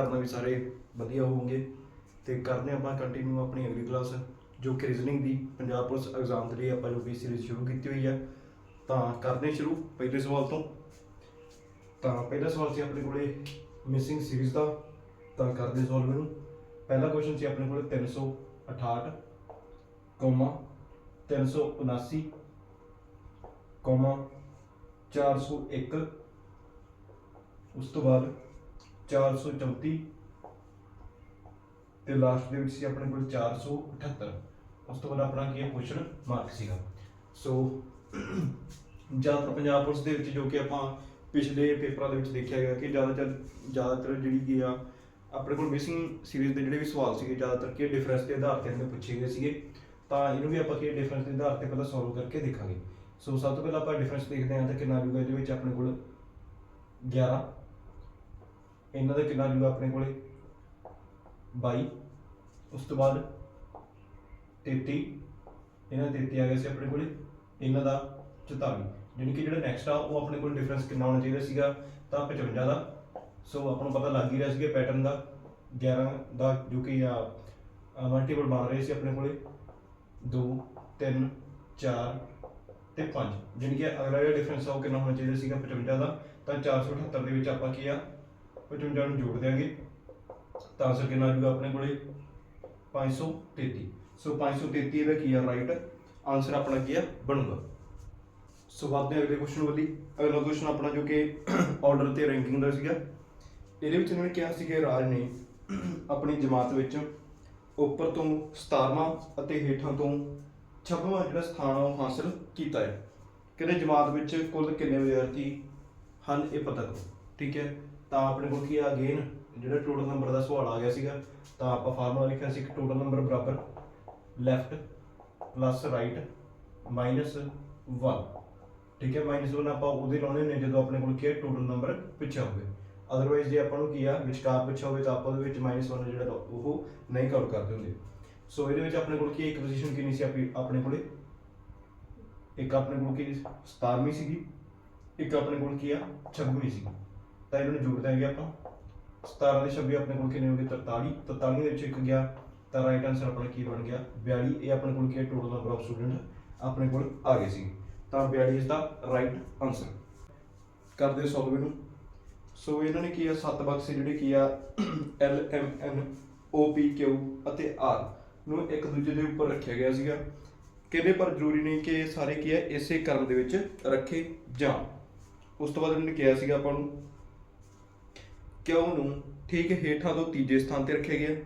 ਉਮੀਦ ਕਰਦਾ ਵੀ ਸਾਰੇ ਵਧੀਆ ਹੋਵੋਗੇ ਤੇ ਕਰਦੇ ਆਪਾਂ ਕੰਟੀਨਿਊ ਆਪਣੀ ਅਗਲੀ ਕਲਾਸ ਜੋ ਕਿ ਰੀਜ਼ਨਿੰਗ ਦੀ ਪੰਜਾਬ ਪੁਲਿਸ ਐਗਜ਼ਾਮ ਦੇ ਲਈ ਆਪਾਂ ਜੋ ਵੀ ਸੀਰੀਜ਼ ਸ਼ੁਰੂ ਕੀਤੀ ਹੋਈ ਹੈ ਤਾਂ ਕਰਦੇ ਸ਼ੁਰੂ ਪਹਿਲੇ ਸਵਾਲ ਤੋਂ। ਤਾਂ ਪਹਿਲਾ ਸਵਾਲ ਸੀ ਆਪਣੇ ਕੋਲੇ ਮਿਸਿੰਗ ਸੀਰੀਜ਼ ਦਾ, ਤਾਂ ਕਰਦੇ ਸੋਲਵ ਇਹਨੂੰ ਪਹਿਲਾ ਕੁਐਸਚਨ ਸੀ ਆਪਣੇ ਕੋਲੇ 368 ਕੋਮਾ 379 ਕੋਮਾ 401 ਉਸ ਤੋਂ ਬਾਅਦ 434 ਤੇ ਲਾਸਟ ਦੇ ਵਿੱਚ ਸੀ ਆਪਣੇ ਕੋਲ 478 ਉਸ ਤੋਂ ਬਾਅਦ ਆਪਣਾ ਕੀ ਹੈ? ਕੁਐਸਚਨ ਮਾਰਕ ਸੀਗਾ। ਸੋ ਜ਼ਿਆਦਾਤਰ ਪੰਜਾਬ ਪੁਲਿਸ ਦੇ ਵਿੱਚ ਜੋ ਕਿ ਆਪਾਂ ਪਿਛਲੇ ਪੇਪਰਾਂ ਦੇ ਵਿੱਚ ਦੇਖਿਆ ਗਿਆ ਕਿ ਜ਼ਿਆਦਾਤਰ ਜ਼ਿਆਦਾਤਰ ਜਿਹੜੀ ਕੀ ਆ, ਆਪਣੇ ਕੋਲ ਮਿਸਿੰਗ ਸੀਰੀਜ਼ ਦੇ ਜਿਹੜੇ ਵੀ ਸਵਾਲ ਸੀਗੇ, ਜ਼ਿਆਦਾਤਰ ਕਿ ਡਿਫਰੈਂਸ ਦੇ ਆਧਾਰ ਤੇ ਇਹਨਾਂ ਪੁੱਛੇ ਗਏ ਸੀਗੇ। ਤਾਂ ਇਹਨੂੰ ਵੀ ਆਪਾਂ ਕੀ ਡਿਫਰੈਂਸ ਦੇ ਆਧਾਰ ਤੇ ਪਹਿਲਾਂ ਸੋਲਵ ਕਰਕੇ ਦੇਖਾਂਗੇ। ਸੋ ਸਭ ਤੋਂ ਪਹਿਲਾਂ ਆਪਾਂ ਡਿਫਰੈਂਸ ਦੇਖਦੇ ਹਾਂ ਤਾਂ ਕਿੰਨਾ ਆਜੂਗਾ ਇਹਦੇ ਵਿੱਚ ਆਪਣੇ ਕੋਲ 11 ਇਹਨਾਂ ਦਾ ਕਿੰਨਾ ਆਜੂਗਾ ਆਪਣੇ ਕੋਲੇ? 22 ਉਸ ਤੋਂ ਬਾਅਦ 33 ਇਹਨਾਂ ਦਾ 33 ਆ ਗਿਆ ਸੀ ਆਪਣੇ ਕੋਲੇ, ਇਹਨਾਂ ਦਾ 44 ਯਾਨੀ ਕਿ ਜਿਹੜਾ ਨੈਕਸਟ ਆ, ਉਹ ਆਪਣੇ ਕੋਲ ਡਿਫਰੈਂਸ ਕਿੰਨਾ ਹੋਣਾ ਚਾਹੀਦਾ ਸੀਗਾ? ਤਾਂ 55 ਦਾ। ਸੋ ਆਪਾਂ ਨੂੰ ਪਤਾ ਲੱਗ ਹੀ ਰਿਹਾ ਸੀਗਾ ਪੈਟਰਨ ਦਾ 11 ਦਾ ਜੋ ਕਿ ਆ ਮਲਟੀਪਲ ਬਣ ਰਹੇ ਸੀ ਆਪਣੇ ਕੋਲੇ। 2 3 4 ਤੇ 5 ਜਾਣੀ ਕਿ ਅਗਲਾ ਜਿਹੜਾ ਡਿਫਰੈਂਸ ਆ, ਉਹ ਕਿੰਨਾ ਹੋਣਾ ਚਾਹੀਦਾ ਸੀਗਾ? 55 ਦਾ। ਤਾਂ 478 ਦੇ ਵਿੱਚ ਆਪਾਂ ਕੀ ਆ? 55 ਨੂੰ ਜੋੜ ਦਿਆਂਗੇ, ਤਾਂ ਆਨਸਰ ਕਿੰਨਾ ਆ ਜਾਊਗਾ ਆਪਣੇ ਕੋਲੇ? 533 ਸੋ 533 ਇਹਦਾ ਕੀ ਆ ਰਾਈਟ ਆਨਸਰ ਆਪਣਾ ਕੀ ਆ? ਬਣੂਗਾ। ਸੋ ਵੱਧਦੇ ਹਾਂ ਅਗਲੇ ਕੁਐਸਚਨ ਵੱਲੀ ਅਗਲਾ ਕੁਐਸਚਨ ਆਪਣਾ ਜੋ ਕਿ ਆਰਡਰ ਤੇ ਰੈਂਕਿੰਗ ਦਾ ਸੀਗਾ, ਇਹਦੇ ਵਿੱਚ ਇਹਨਾਂ ਨੇ ਕਿਹਾ ਸੀ ਕਿ ਰਾਜ ਨੇ ਆਪਣੀ ਜਮਾਤ ਵਿੱਚ ਉੱਪਰ ਤੋਂ 17ਵਾਂ ਅਤੇ ਹੇਠਾਂ ਤੋਂ 26ਵਾਂ ਜਿਹੜਾ ਸਥਾਨ ਆ, ਉਹ ਹਾਸਲ ਕੀਤਾ ਹੈ। ਕਹਿੰਦੇ ਜਮਾਤ ਵਿੱਚ ਕੁੱਲ ਕਿੰਨੇ ਵਿਦਿਆਰਥੀ ਹਨ, ਇਹ ਪਤਾ ਕਰੋ। ਠੀਕ ਹੈ? ਤਾਂ ਆਪਣੇ ਕੋਲ ਕੀ ਆ ਅਗੇਨ ਜਿਹੜਾ ਟੋਟਲ ਨੰਬਰ ਦਾ ਸਵਾਲ ਆ ਗਿਆ ਸੀਗਾ, ਤਾਂ ਆਪਾਂ ਫਾਰਮੂਲਾ ਲਿਖਿਆ ਸੀ ਕਿ ਟੋਟਲ ਨੰਬਰ ਬਰਾਬਰ ਲੈਫਟ ਪਲੱਸ ਰਾਈਟ ਮਾਈਨਸ 1 ਠੀਕ ਹੈ? ਮਾਈਨਸ 1 ਆਪਾਂ ਉਹਦੇ ਲਾਉਣੇ ਨੇ ਜਦੋਂ ਆਪਣੇ ਕੋਲ ਕੀ ਹੈ ਟੋਟਲ ਨੰਬਰ ਪਿੱਛਾ ਹੋਵੇ। ਅਦਰਵਾਈਜ਼ ਜੇ ਆਪਾਂ ਨੂੰ ਕੀ ਆ, ਵਿਚਕਾਰ ਪਿੱਛਾ ਹੋਵੇ ਤਾਂ ਆਪਾਂ ਉਹਦੇ ਵਿੱਚ ਮਾਈਨਸ 1 ਜਿਹੜਾ ਉਹ ਨਹੀਂ ਕਾਊਂਟ ਕਰਦੇ ਹੁੰਦੇ। ਸੋ ਇਹਦੇ ਵਿੱਚ ਆਪਣੇ ਕੋਲ ਕੀ ਇੱਕ ਪੋਜੀਸ਼ਨ ਕਿੰਨੀ ਸੀ ਆਪਣੇ ਕੋਲੇ? ਇੱਕ ਆਪਣੇ ਕੋਲ ਕੀ 17ਵੀਂ ਸੀਗੀ। ਇੱਕ ਆਪਣੇ ਕੋਲ ਕੀ ਆ 26ਵੀਂ ਸੀਗੀ। ਤਾਂ ਇਹਨਾਂ ਨੂੰ ਜੋੜ ਦਾਂਗੇ ਆਪਾਂ। 17 ਦੇ 26 ਆਪਣੇ ਕੋਲ ਕਿੰਨੇ ਹੋ ਗਏ? 43 43 ਦੇ ਵਿੱਚ ਇੱਕ ਗਿਆ, ਤਾਂ ਰਾਈਟ ਆਨਸਰ ਆਪਣਾ ਕੀ ਬਣ ਗਿਆ? 42 ਇਹ ਆਪਣੇ ਕੋਲ ਕੀ ਟੋਟਲ ਨੰਬਰ ਆਫ ਸਟੂਡੈਂਟ ਆਪਣੇ ਕੋਲ ਆ ਗਏ ਸੀ। ਤਾਂ 42 ਇਸ ਦਾ ਰਾਈਟ ਆਨਸਰ ਕਰਦੇ ਸੋਲਵ ਇਹਨੂੰ। ਸੋ ਇਹਨਾਂ ਨੇ ਕੀ ਆ? ਸੱਤ ਬਕਸੇ ਜਿਹੜੇ ਕੀ ਆ? ਐਲ ਐਮ ਐਨ ਓ ਪੀ ਕਿਊ ਅਤੇ ਆਰ ਨੂੰ ਇੱਕ ਦੂਜੇ ਦੇ ਉੱਪਰ ਰੱਖਿਆ ਗਿਆ ਸੀਗਾ। ਕਹਿੰਦੇ ਪਰ ਜ਼ਰੂਰੀ ਨਹੀਂ ਕਿ ਇਹ ਸਾਰੇ ਕੀ ਹੈ ਇਸੇ ਕਰਮ ਦੇ ਵਿੱਚ ਰੱਖੇ ਜਾਣ। ਉਸ ਤੋਂ ਬਾਅਦ ਇਹਨਾਂ ਨੇ ਕਿਹਾ ਸੀਗਾ ਆਪਾਂ ਨੂੰ ਕਿਉ ਨੂੰ ਠੀਕ ਹੇਠਾਂ ਤੋਂ ਤੀਜੇ ਸਥਾਨ ਤੇ ਰੱਖਿਆ ਗਿਆ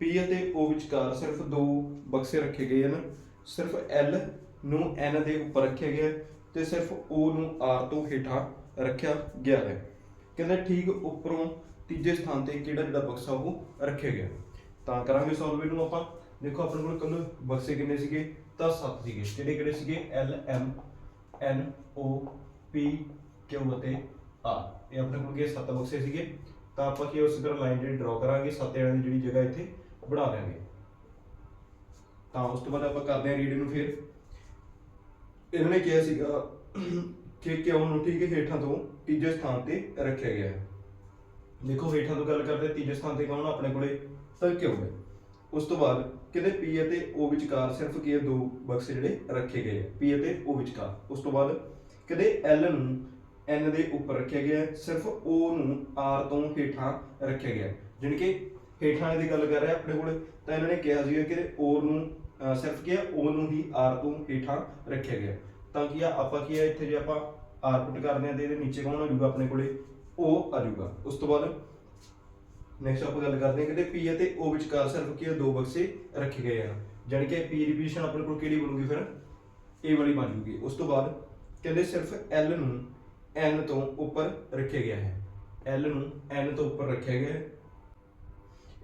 P ਅਤੇ O ਵਿਚਕਾਰ ਸਿਰਫ ਦੋ ਬਕਸੇ ਰੱਖੇ ਗਏ ਹਨ। ਸਿਰਫ L ਨੂੰ N ਦੇ ਉੱਪਰ ਰੱਖਿਆ ਗਿਆ ਤੇ ਸਿਰਫ O ਨੂੰ R ਤੋਂ ਹੇਠਾਂ ਰੱਖਿਆ ਗਿਆ ਹੈ। ਕਹਿੰਦਾ ਠੀਕ ਉੱਪਰੋਂ ਤੀਜੇ ਸਥਾਨ ਤੇ ਕਿਹੜਾ ਜਿਹੜਾ ਬਕਸਾ ਉਹ ਰੱਖਿਆ ਗਿਆ? ਤਾਂ ਕਰਾਂਗੇ ਸੋਲਵ ਇਹਨੂੰ ਆਪਾਂ। ਦੇਖੋ ਆਪਣੇ ਕੋਲ ਕੁੱਲ ਬਕਸੇ ਕਿੰਨੇ ਸੀਗੇ? ਤਾਂ 7 ਸੀਗੇ। ਕਿਹੜੇ ਕਿਹੜੇ ਸੀਗੇ? L, M, N, O, P, Q ਅਤੇ R ਇਹ ਆਪਣੇ ਕੋਲ ਕੀ ਸੱਤ ਬਕਸੇ ਸੀਗੇ। ਤਾਂ ਆਪਾਂ ਕੀ ਉਸੇ ਤਰ੍ਹਾਂ ਲਾਈਨ ਜਿਹੜੀ ਡਰਾ ਕਰਾਂਗੇ ਸੱਤ ਜਣਿਆਂ ਦੀ ਜਿਹੜੀ ਜਗ੍ਹਾ ਇੱਥੇ ਬਣਾ ਲਾਂਗੇ ਤਾਂ ਉਸ ਤੋਂ ਬਾਅਦ ਆਪਾਂ ਕਰਦੇ ਹਾਂ ਰੀਡ ਨੂੰ ਫਿਰ। ਇਹਨਾਂ ਨੇ ਕਿਹਾ ਸੀਗਾ ਕਿ ਕਿਉਂ ਨੂੰ ਠੀਕ ਹੇਠਾਂ ਤੋਂ ਤੀਜੇ ਸਥਾਨ ਤੇ ਰੱਖਿਆ ਗਿਆ ਹੈ। ਦੇਖੋ ਹੇਠਾਂ ਤੋਂ ਗੱਲ ਕਰਦੇ ਹਾਂ, ਤੀਜੇ ਸਥਾਨ ਤੇ ਕੌਣ ਆਪਣੇ ਕੋਲੇ? ਤਾਂ ਕਿਉਂ ਹੈ ਉਸ ਤੋਂ ਬਾਅਦ ਕਹਿੰਦੇ ਪੀ ਅਤੇ O ਵਿਚਕਾਰ ਸਿਰਫ ਕੀ ਦੋ ਬਕਸੇ ਜਿਹੜੇ ਰੱਖੇ ਗਏ ਪੀ ਅਤੇ O ਵਿਚਕਾਰ। ਉਸ ਤੋਂ ਬਾਅਦ ਕਹਿੰਦੇ L ਨੂੰ N ਦੇ ਉੱਪਰ ਰੱਖਿਆ ਗਿਆ ਹੈ, ਸਿਰਫ O ਨੂੰ R ਤੋਂ ਹੇਠਾਂ ਰੱਖਿਆ ਗਿਆ ਹੈ। ਜਾਣੀ ਕਿ ਹੇਠਾਂ ਦੀ ਗੱਲ ਕਰ ਰਿਹਾ ਆਪਣੇ ਕੋਲ ਤਾਂ ਇਹਨਾਂ ਨੇ ਕਿਹਾ ਸੀਗਾ ਕਿ O ਨੂੰ ਸਿਰਫ ਕੀ ਹੈ O ਨੂੰ ਹੀ R ਤੋਂ ਹੇਠਾਂ ਰੱਖਿਆ ਗਿਆ ਤਾਂ ਕੀ ਆ ਆਪਾਂ ਕੀ ਹੈ ਇੱਥੇ ਜੇ ਆਪਾਂ R ਪੁੱਟ ਕਰਦੇ ਹਾਂ ਤੇ ਇਹਦੇ ਨੀਚੇ ਕੌਣ ਆ ਜਾਊਗਾ ਆਪਣੇ ਕੋਲੇ? O ਆ ਜਾਊਗਾ। ਉਸ ਤੋਂ ਬਾਅਦ ਨੈਕਸਟ ਆਪਾਂ ਗੱਲ ਕਰਦੇ ਹਾਂ ਕਿ P ਅਤੇ O ਵਿਚਕਾਰ ਸਿਰਫ ਕੀ ਹੈ ਦੋ ਬਕਸੇ ਰੱਖੇ ਗਏ ਹਨ ਜਾਣੀ ਕਿ P ਦੀ ਆਪਣੇ ਕੋਲ ਕਿਹੜੀ ਬਣੂਗੀ ਫਿਰ? ਇਹ ਵਾਲੀ ਬਣ ਜੂਗੀ। ਉਸ ਤੋਂ ਬਾਅਦ ਕਹਿੰਦੇ ਸਿਰਫ L ਨੂੰ N ਤੋਂ ਉੱਪਰ ਰੱਖਿਆ ਗਿਆ ਹੈ। L ਨੂੰ N ਤੋਂ ਉੱਪਰ ਰੱਖਿਆ ਗਿਆ ਹੈ।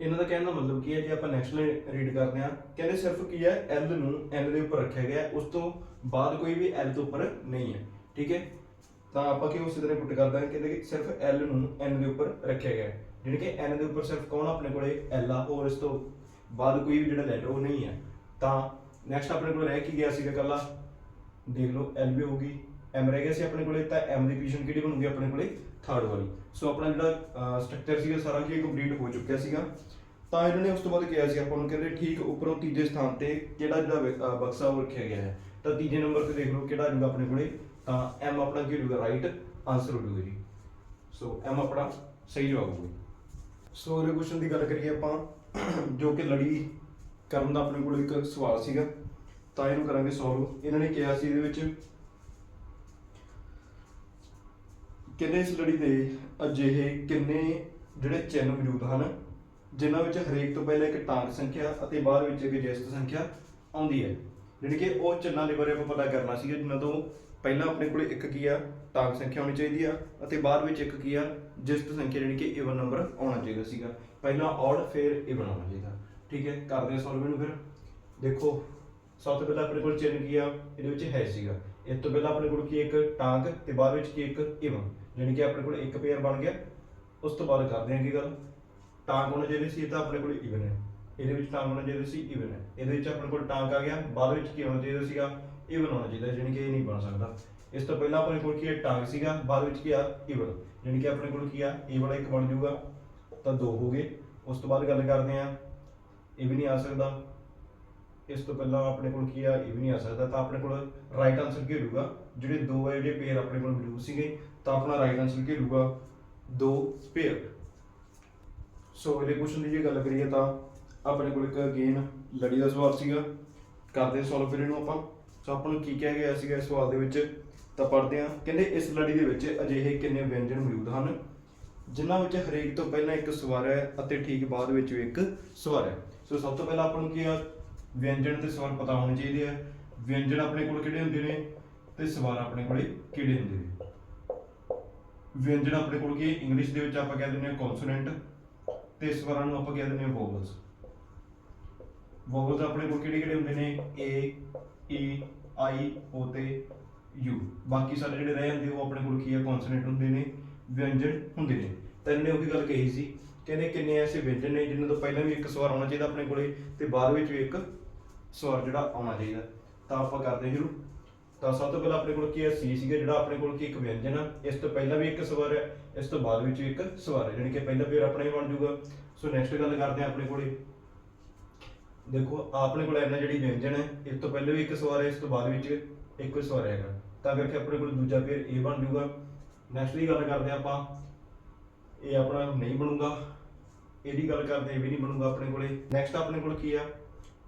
ਇਹਨਾਂ ਦਾ ਕਹਿਣ ਦਾ ਮਤਲਬ ਕੀ ਹੈ, ਜੇ ਆਪਾਂ ਨੈਕਸਟ ਰੀਡ ਕਰਦੇ ਹਾਂ, ਕਹਿੰਦੇ ਸਿਰਫ ਕੀ ਹੈ? L ਨੂੰ N ਦੇ ਉੱਪਰ ਰੱਖਿਆ ਗਿਆ ਉਸ ਤੋਂ ਬਾਅਦ ਕੋਈ ਵੀ L ਤੋਂ ਉੱਪਰ ਨਹੀਂ ਹੈ। ਠੀਕ ਹੈ? ਤਾਂ ਆਪਾਂ ਕਿਉਂ ਉਸੇ ਤਰ੍ਹਾਂ ਪੁੱਟ ਕਰਦਾ ਕਹਿੰਦੇ ਕਿ ਸਿਰਫ L ਨੂੰ N ਦੇ ਉੱਪਰ ਰੱਖਿਆ ਗਿਆ ਹੈ। ਜਿਹੜੀ ਕਿ N ਦੇ ਉੱਪਰ ਸਿਰਫ ਕੌਣ ਆ ਆਪਣੇ ਕੋਲੇ? L ਆ, ਹੋਰ ਇਸ ਤੋਂ ਬਾਅਦ ਕੋਈ ਵੀ ਜਿਹੜਾ ਲੈਟਰ ਉਹ ਨਹੀਂ ਹੈ। ਤਾਂ ਨੈਕਸਟ ਆਪਣੇ ਕੋਲ ਰਹਿ ਕੀ ਗਿਆ ਸੀਗਾ ਕੱਲਾ ਦੇਖ ਲਓ, L ਵੀ ਹੋਊਗੀ m ਰਹਿ ਗਿਆ ਸੀ ਆਪਣੇ ਕੋਲੇ, ਤਾਂ m ਦੀ ਪੋਜੀਸ਼ਨ ਕਿਹੜੀ ਬਣੂਗੀ ਆਪਣੇ ਕੋਲੇ? ਥਰਡ ਵਾਲੀ। ਸੋ ਆਪਣਾ ਜਿਹੜਾ ਸਟਰਕਚਰ ਸੀਗਾ, ਸਾਰਾ ਕੀ ਕੰਪਲੀਟ ਹੋ ਚੁੱਕਿਆ ਸੀਗਾ। ਤਾਂ ਇਹਨਾਂ ਨੇ ਉਸ ਤੋਂ ਬਾਅਦ ਕਿਹਾ ਸੀ, ਆਪਾਂ ਨੂੰ ਕਹਿੰਦੇ ਠੀਕ ਉੱਪਰੋਂ ਤੀਜੇ ਸਥਾਨ ਤੇ ਕਿਹੜਾ ਜਿਹੜਾ ਬਕਸਾ ਉਹ ਰੱਖਿਆ ਗਿਆ ਹੈ। ਤਾਂ ਤੀਜੇ ਨੰਬਰ ਤੇ ਦੇਖ ਲਓ ਕਿਹੜਾ ਆਜੂਗਾ ਆਪਣੇ ਕੋਲੇ। ਤਾਂ m ਆਪਣਾ ਕੀ ਹੋਊਗਾ ਰਾਈਟ ਆਨਸਰ ਹੋ ਜਾਊਗਾ ਜੀ। ਸੋ m ਆਪਣਾ ਸਹੀ ਜਵਾਬ ਹੋਊਗਾ ਸੋ ਅਗਲੇ ਕੁਐਸਚਨ ਦੀ ਗੱਲ ਕਰੀਏ ਆਪਾਂ, ਜੋ ਕਿ ਲੜੀ ਕਰਨ ਦਾ ਆਪਣੇ ਕੋਲ ਇੱਕ ਸਵਾਲ ਸੀਗਾ। ਤਾਂ ਇਹਨੂੰ ਕਰਾਂਗੇ ਸੋਲਵ ਇਹਨਾਂ ਨੇ ਕਿਹਾ ਸੀ ਇਹਦੇ ਵਿੱਚ ਕਿੰਨੇ ਇਸ ਲੜੀ ਦੇ ਅਜਿਹੇ ਕਿੰਨੇ ਜਿਹੜੇ ਚਿੰਨ੍ਹ ਮੌਜੂਦ ਹਨ, ਜਿਨ੍ਹਾਂ ਵਿੱਚ ਹਰੇਕ ਤੋਂ ਪਹਿਲਾਂ ਇੱਕ ਟਾਂਗ ਸੰਖਿਆ ਅਤੇ ਬਾਅਦ ਵਿੱਚ ਇੱਕ ਜਿਸਤ ਸੰਖਿਆ ਆਉਂਦੀ ਹੈ। ਜਿਹੜੀ ਕਿ ਉਹ ਚਿੰਨਾਂ ਦੇ ਬਾਰੇ ਆਪਾਂ ਪਤਾ ਕਰਨਾ ਸੀਗਾ, ਜਿਨ੍ਹਾਂ ਤੋਂ ਪਹਿਲਾਂ ਆਪਣੇ ਕੋਲ ਇੱਕ ਕੀ ਆ, ਟਾਂਗ ਸੰਖਿਆ ਹੋਣੀ ਚਾਹੀਦੀ ਆ ਅਤੇ ਬਾਅਦ ਵਿੱਚ ਇੱਕ ਕੀ ਆ, ਜਿਸਤ ਸੰਖਿਆ ਜਿਹੜੀ ਕਿ ਈਵਨ ਨੰਬਰ ਆਉਣਾ ਚਾਹੀਦਾ ਸੀਗਾ। ਪਹਿਲਾਂ ਔਡ ਫਿਰ ਈਵਨ ਆਉਣਾ ਚਾਹੀਦਾ। ਠੀਕ ਹੈ, ਕਰਦੇ ਹਾਂ ਸੋਲਵ ਇਹਨੂੰ ਫਿਰ। ਦੇਖੋ, ਸਭ ਤੋਂ ਪਹਿਲਾਂ ਆਪਣੇ ਕੋਲ ਚਿੰਨ੍ਹ ਕੀ ਆ, ਇਹਦੇ ਵਿੱਚ ਹੈ ਸੀਗਾ। ਇਸ ਤੋਂ ਪਹਿਲਾਂ ਆਪਣੇ ਕੋਲ ਕੀ ਇੱਕ ਟਾਂਗ ਤੇ ਬਾਅਦ ਵਿੱਚ ਕੀ ਇੱਕ ਈਵਨ ਜਾਣੀ ਕਿ ਆਪਣੇ ਕੋਲ ਇੱਕ ਪੇਅਰ ਬਣ ਗਿਆ, ਉਸ ਤੋਂ ਬਾਅਦ ਕਰਦੇ ਹਾਂ ਕੀ ਗੱਲ? ਟਾਂਗ ਹੋਣਾ ਚਾਹੀਦੀ ਸੀ, ਇਹ ਤਾਂ ਆਪਣੇ ਕੋਲ ਈਵਨ ਹੈ। ਇਹਦੇ ਵਿੱਚ ਟਾਂਗ ਹੋਣਾ ਚਾਹੀਦਾ ਸੀ ਈਵਨ ਹੈ। ਇਹਦੇ ਵਿੱਚ ਆਪਣੇ ਕੋਲ ਟਾਂਗ ਆ ਗਿਆ, ਬਾਅਦ ਵਿੱਚ ਕੀ ਹੋਣਾ ਚਾਹੀਦਾ ਸੀਗਾ? ਈਵਨ ਹੋਣਾ ਚਾਹੀਦਾ, ਜਾਣੀ ਕਿ ਇਹ ਨਹੀਂ ਬਣ ਸਕਦਾ। ਇਸ ਤੋਂ ਪਹਿਲਾਂ ਆਪਣੇ ਕੋਲ ਕੀ ਹੈ? ਟਾਂਗ ਸੀਗਾ, ਬਾਅਦ ਵਿੱਚ ਕੀ ਆ? ਈਵਨ ਜਾਣੀ ਕਿ ਆਪਣੇ ਕੋਲ ਕੀ ਆ? ਇਹ ਵਾਲਾ ਇੱਕ ਬਣ ਜਾਊਗਾ, ਤਾਂ ਦੋ ਹੋ ਗਏ। ਉਸ ਤੋਂ ਬਾਅਦ ਗੱਲ ਕਰਦੇ ਆ ਇਹ ਵੀ ਨਹੀਂ ਆ ਸਕਦਾ। ਇਸ ਤੋਂ ਪਹਿਲਾਂ ਆਪਣੇ ਕੋਲ ਕੀ ਆ? ਇਹ ਵੀ ਨਹੀਂ ਆ ਸਕਦਾ, ਤਾਂ ਆਪਣੇ ਕੋਲ ਰਾਈਟ ਆਨਸਰ ਕੀ ਹੋਊਗਾ? ਜਿਹੜੇ ਦੋ ਹੈ ਜਿਹੜੇ ਪੇਅਰ ਆਪਣੇ ਕੋਲ ਬਲੂ ਸੀਗੇ ਤਾਂ ਆਪਣਾ ਰਾਈਟ ਆਨਸਰ ਘੇਰੂਗਾ ਦੋ ਪੇਅਰ ਸੋ ਇਹਦੇ ਕੁਐਸਚਨ ਦੀ ਜੇ ਗੱਲ ਕਰੀਏ ਤਾਂ ਆਪਣੇ ਕੋਲ ਇੱਕ ਅਗੇਨ ਲੜੀ ਦਾ ਸਵਾਲ ਸੀਗਾ। ਕਰਦੇ ਸੋਲਵ ਫਿਰ ਇਹਨੂੰ ਆਪਾਂ। ਸੋ ਆਪਾਂ ਨੂੰ ਕੀ ਕਿਹਾ ਗਿਆ ਸੀਗਾ ਇਸ ਸਵਾਲ ਦੇ ਵਿੱਚ? ਤਾਂ ਪੜ੍ਹਦੇ ਹਾਂ। ਕਹਿੰਦੇ ਇਸ ਲੜੀ ਦੇ ਵਿੱਚ ਅਜਿਹੇ ਕਿੰਨੇ ਵਿਅੰਜਨ ਮੌਜੂਦ ਹਨ, ਜਿਨ੍ਹਾਂ ਵਿੱਚ ਹਰੇਕ ਤੋਂ ਪਹਿਲਾਂ ਇੱਕ ਸਵਰ ਹੈ ਅਤੇ ਠੀਕ ਬਾਅਦ ਵਿੱਚ ਇੱਕ ਸਵਰ ਹੈ। ਸੋ ਸਭ ਤੋਂ ਪਹਿਲਾਂ ਆਪਾਂ ਨੂੰ ਕੀ ਆ? ਵਿਅੰਜਨ ਤੇ ਸਵਰ ਪਤਾ ਹੋਣੇ ਚਾਹੀਦੇ ਆ। ਵਿਅੰਜਨ ਆਪਣੇ ਕੋਲ ਕਿਹੜੇ ਹੁੰਦੇ ਨੇ ਤੇ ਸਵਰ ਆਪਣੇ ਕੋਲੇ ਕਿਹੜੇ ਹੁੰਦੇ ਨੇ? ਵਿਅੰਜਨ ਆਪਣੇ ਕੋਲ ਕੀ ਇੰਗਲਿਸ਼ ਦੇ ਵਿੱਚ ਆਪਾਂ ਕਹਿ ਦਿੰਦੇ ਹਾਂ ਕੌਨਸੋਨੈਂਟ ਤੇ ਸਵਰਾਂ ਨੂੰ ਆਪਾਂ ਕਹਿ ਦਿੰਦੇ ਹਾਂ ਵੋਵਲਸ ਵੋਵਲਸ ਆਪਣੇ ਕੋਲ ਕਿਹੜੇ ਕਿਹੜੇ ਹੁੰਦੇ ਨੇ? ਏ ਈ ਆਈ ਓ ਤੇ ਯੂ ਬਾਕੀ ਸਾਰੇ ਜਿਹੜੇ ਰਹਿ ਜਾਂਦੇ, ਉਹ ਆਪਣੇ ਕੋਲ ਕੀ ਹੈ? ਕੌਨਸੋਨੈਂਟ ਹੁੰਦੇ ਨੇ, ਵਿਅੰਜਨ ਹੁੰਦੇ ਨੇ। ਤਾਂ ਇਹਨੇ ਨੇ ਉਹੀ ਗੱਲ ਕਹੀ ਸੀ, ਕਹਿੰਦੇ ਕਿੰਨੇ ਐਸੇ ਵਿਅੰਜਨ ਨੇ ਜਿਨ੍ਹਾਂ ਤੋਂ ਪਹਿਲਾਂ ਵੀ ਇੱਕ ਸਵਾਰ ਆਉਣਾ ਚਾਹੀਦਾ ਆਪਣੇ ਕੋਲੇ ਤੇ ਬਾਅਦ ਵਿੱਚ ਵੀ ਇੱਕ ਸਵਰ ਜਿਹੜਾ ਆਉਣਾ ਚਾਹੀਦਾ। ਤਾਂ ਆਪਾਂ ਕਰਦੇ ਹਾਂ ਸ਼ੁਰੂ। ਤਾਂ ਸਭ ਤੋਂ ਪਹਿਲਾਂ ਆਪਣੇ ਕੋਲ ਕੀ ਹੈ? ਸੀ ਸੀਗਾ ਜਿਹੜਾ ਆਪਣੇ ਕੋਲ ਕੀ ਇੱਕ ਵਿਅੰਜਨ ਆ। ਇਸ ਤੋਂ ਪਹਿਲਾਂ ਵੀ ਇੱਕ ਸਵਰ ਹੈ, ਇਸ ਤੋਂ ਬਾਅਦ ਵਿੱਚ ਇੱਕ ਸਵਰ ਹੈ, ਜਾਣੀ ਕਿ ਪਹਿਲਾ ਪੇਰ ਆਪਣਾ ਹੀ ਬਣ ਜਾਊਗਾ। ਸੋ ਨੈਕਸਟ ਗੱਲ ਕਰਦੇ ਹਾਂ ਆਪਣੇ ਕੋਲੇ। ਦੇਖੋ, ਆਪਣੇ ਕੋਲ ਇਹਨਾਂ ਜਿਹੜੀ ਵਿਅੰਜਨ ਹੈ, ਇਸ ਤੋਂ ਪਹਿਲਾਂ ਵੀ ਇੱਕ ਸਵਰ ਹੈ, ਇਸ ਤੋਂ ਬਾਅਦ ਵਿੱਚ ਇੱਕ ਸਵਰ ਹੈਗਾ। ਤਾਂ ਕਰਕੇ ਆਪਣੇ ਕੋਲ ਦੂਜਾ ਪੇਅਰ ਇਹ ਬਣ ਜਾਊਗਾ। ਨੈਕਸਟ ਦੀ ਗੱਲ ਕਰਦੇ ਹਾਂ ਆਪਾਂ। ਇਹ ਆਪਣਾ ਨਹੀਂ ਬਣੂਗਾ। ਇਹਦੀ ਗੱਲ ਕਰਦੇ ਇਹ ਵੀ ਨਹੀਂ ਬਣੂਗਾ ਆਪਣੇ ਕੋਲੇ। ਨੈਕਸਟ ਆਪਣੇ ਕੋਲ ਕੀ ਆ?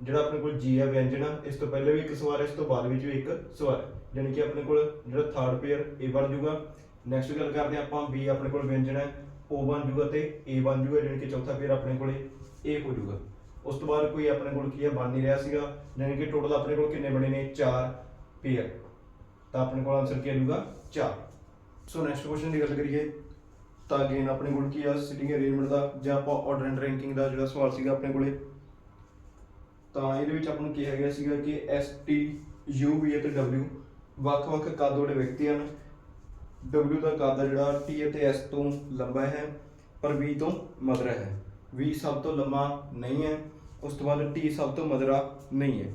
ਜਿਹੜਾ ਆਪਣੇ ਕੋਲ ਜੀ ਆ ਵਿਅੰਜਨ ਆ ਇਸ ਤੋਂ ਪਹਿਲੇ ਵੀ ਇੱਕ ਸਵਾਰ ਹੈ, ਇਸ ਤੋਂ ਬਾਅਦ ਵਿੱਚ ਵੀ ਇੱਕ ਸਵਾਰ ਹੈ। ਯਾਨੀ ਕਿ ਆਪਣੇ ਕੋਲ ਜਿਹੜਾ ਥਰਡ ਪੇਅਰ ਇਹ ਬਣ ਜਾਊਗਾ ਨੈਕਸਟ ਗੱਲ ਕਰਦੇ ਹਾਂ ਆਪਾਂ ਬੀ ਆਪਣੇ ਕੋਲ ਵਿਅੰਜਨ ਹੈ ਉਹ ਬਣ ਜਾਊਗਾ ਤੇ ਏ ਬਣ ਜਾਊਗਾ ਯਾਨੀ ਕਿ ਚੌਥਾ ਪੇਅਰ ਆਪਣੇ ਕੋਲੇ ਏ ਹੋ ਜਾਊਗਾ ਉਸ ਤੋਂ ਬਾਅਦ ਕੋਈ ਆਪਣੇ ਕੋਲ ਕੀ ਆ ਬਣ ਨਹੀਂ ਰਿਹਾ ਸੀਗਾ। ਯਾਨੀ ਕਿ ਟੋਟਲ ਆਪਣੇ ਕੋਲ ਕਿੰਨੇ ਬਣੇ ਨੇ? 4 ਪੇਅਰ ਤਾਂ ਆਪਣੇ ਕੋਲ ਆਨਸਰ ਕੀ ਆ ਜਾਊਗਾ 4 ਸੋ ਨੈਕਸਟ ਕੁਐਸਚਨ ਦੀ ਗੱਲ ਕਰੀਏ, ਤਾਂ ਅਗੇਨ ਆਪਣੇ ਕੋਲ ਕੀ ਆ? ਸਿਟਿੰਗ ਅਰੇਂਜਮੈਂਟ ਦਾ ਜਾਂ ਆਪਾਂ ਆਰਡਰ ਐਂਡ ਰੈਂਕਿੰਗ ਦਾ ਜਿਹੜਾ ਸਵਾਲ ਸੀਗਾ ਆਪਣੇ ਕੋਲੇ। ਤਾਂ ਇਹਦੇ ਵਿੱਚ ਆਪਾਂ ਨੂੰ ਕਿਹਾ ਗਿਆ ਸੀਗਾ ਕਿ ਐਸ ਟੀ ਯੂ ਵੀ ਅਤੇ ਡਬਲਿਊ ਵੱਖ-ਵੱਖ ਕੱਦ ਵਾਲੇ ਵਿਅਕਤੀ ਹਨ। ਡਬਲਿਊ ਦਾ ਕੱਦ ਜਿਹੜਾ ਟੀ ਅਤੇ ਐਸ ਤੋਂ ਲੰਬਾ ਹੈ, ਪਰ ਵੀ ਤੋਂ ਮਧਰਾ ਹੈ। ਵੀ ਸਭ ਤੋਂ ਲੰਮਾ ਨਹੀਂ ਹੈ, ਉਸ ਤੋਂ ਬਾਅਦ ਟੀ ਸਭ ਤੋਂ ਮਧਰਾ ਨਹੀਂ ਹੈ।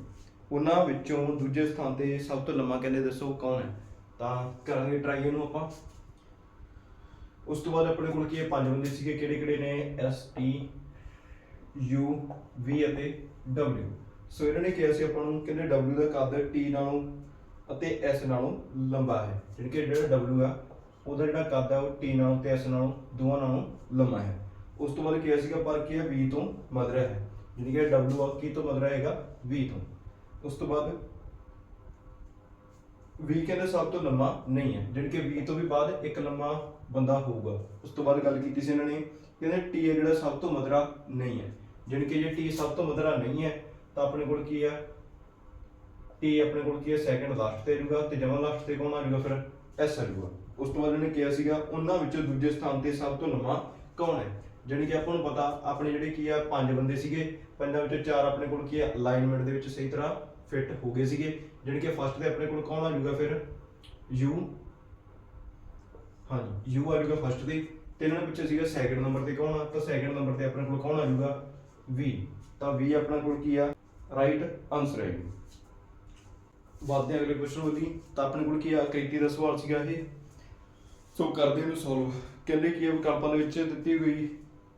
ਉਹਨਾਂ ਵਿੱਚੋਂ ਦੂਜੇ ਸਥਾਨ ਤੇ ਸਭ ਤੋਂ ਲੰਮਾ ਕਹਿੰਦੇ ਦੱਸੋ ਕੌਣ ਹੈ? ਤਾਂ ਕਰਾਂਗੇ ਟਰਾਈ ਇਹਨੂੰ ਆਪਾਂ। ਉਸ ਤੋਂ ਬਾਅਦ ਆਪਣੇ ਕੋਲ ਕੀ ਇਹ ਪੰਜ ਬੰਦੇ ਸੀਗੇ ਕਿਹੜੇ ਕਿਹੜੇ ਨੇ? ਐਸ ਟੀ ਯੂ ਵੀ ਅਤੇ W. ਸੋ ਇਹਨਾਂ ਨੇ ਕਿਹਾ ਸੀ ਆਪਾਂ ਨੂੰ ਕਹਿੰਦੇ W ਦਾ ਕੱਦ T ਨਾਲੋਂ ਅਤੇ S ਨਾਲੋਂ ਲੰਬਾ ਹੈ। ਜਿਹੜੀ ਕਿ ਜਿਹੜਾ W ਆ, ਉਹਦਾ ਜਿਹੜਾ ਕੱਦ ਆ ਉਹ T ਨਾਲੋਂ ਤੇ S ਨਾਲੋਂ, ਦੋਵਾਂ ਨਾਲੋਂ ਲੰਮਾ ਹੈ। ਉਸ ਤੋਂ ਬਾਅਦ ਕਿਹਾ ਸੀਗਾ ਪਰ ਕੀ ਹੈ, V ਤੋਂ ਮਧਰਾ ਹੈ। ਜਿਹੜੀ ਕਿ W ਆ, ਕੀ ਤੋਂ ਮਧਰਾ ਹੈਗਾ, V ਤੋਂ। ਉਸ ਤੋਂ ਬਾਅਦ V ਕਹਿੰਦੇ ਸਭ ਤੋਂ ਲੰਮਾ ਨਹੀਂ ਹੈ। ਜਾਣੀ ਕਿ V ਤੋਂ ਵੀ ਬਾਅਦ ਇੱਕ ਲੰਮਾ ਬੰਦਾ ਹੋਊਗਾ। ਉਸ ਤੋਂ ਬਾਅਦ ਗੱਲ ਕੀਤੀ ਸੀ ਇਹਨਾਂ ਨੇ, ਕਹਿੰਦੇ ਟੀ ਹੈ ਜਿਹੜਾ ਸਭ ਤੋਂ ਮਧਰਾ ਨਹੀਂ ਹੈ। ਜਾਣੀ ਕਿ ਜੇ T ਸਭ ਤੋਂ ਮਧਰਾ ਨਹੀਂ ਹੈ, ਤਾਂ ਆਪਣੇ ਕੋਲ ਕੀ ਹੈ? T ਆਪਣੇ ਕੋਲ ਕੀ ਹੈ? ਸੈਕੰਡ ਲਾਸਟ ਤੇ ਜਾਊਗਾ ਤੇ ਜਮਾ ਲਾਸਟ ਤੇ ਕੌਣ ਆ ਜਾਊਗਾ ਫਿਰ? S ਆ ਜਾਊਗਾ। ਉਸ ਤੋਂ ਬਾਅਦ ਉਹਨੇ ਕਿਹਾ ਸੀਗਾ, ਉਹਨਾਂ ਵਿੱਚੋਂ ਦੂਜੇ ਸਥਾਨ ਤੇ ਸਭ ਤੋਂ ਲੰਮਾ ਕੌਣ ਹੈ? ਜਾਣੀ ਕਿ ਆਪਾਂ ਨੂੰ ਪਤਾ, ਆਪਣੇ ਜਿਹੜੇ ਕੀ ਆ, ਪੰਜ ਬੰਦੇ ਸੀਗੇ, ਪੰਜਾਂ ਵਿੱਚੋਂ ਚਾਰ ਆਪਣੇ ਕੋਲ ਕੀ ਆ ਅਲਾਈਨਮੈਂਟ ਦੇ ਵਿੱਚ ਸਹੀ ਤਰ੍ਹਾਂ ਫਿੱਟ ਹੋ ਗਏ ਸੀਗੇ। ਜਾਣੀ ਕਿ ਫਸਟ ਤੇ ਆਪਣੇ ਕੋਲ ਕੌਣ ਆ ਜਾਊਗਾ ਫਿਰ? U ਹਾਂਜੀ, U ਆ ਜਾਊਗਾ ਫਸਟ ਤੇ। ਤੇ ਇਹਨਾਂ ਦੇ ਪਿੱਛੇ ਸੀਗਾ ਸੈਕੰਡ ਨੰਬਰ ਤੇ ਕੌਣ ਆ? ਤਾਂ ਸੈਕੰਡ ਨੰਬਰ ਤੇ ਆਪਣੇ ਕੋਲ ਕੌਣ ਆ ਜਾਊਗਾ? V, ਤਾਂ V ਆਪਣਾ ਕੋਲ ਕੀ ਆ? ਰਾਈਟ ਆਨਸਰ ਹੈ ਜੀ। ਬਾਅਦ ਦੇ ਅਗਲੇ ਕੁਐਸਚਨ ਵੱਲੀ ਤਾਂ ਆਪਣੇ ਕੋਲ ਕੀ ਆਕ੍ਰਿਤੀ ਦਾ ਸਵਾਲ ਸੀਗਾ ਇਹ। ਸੋ ਕਰਦੇ ਇਹਨੂੰ ਸੋਲਵ ਕਹਿੰਦੇ ਕੀ ਇਹ ਵਿਕਲਪਾਂ ਦੇ ਵਿੱਚ ਦਿੱਤੀ ਹੋਈ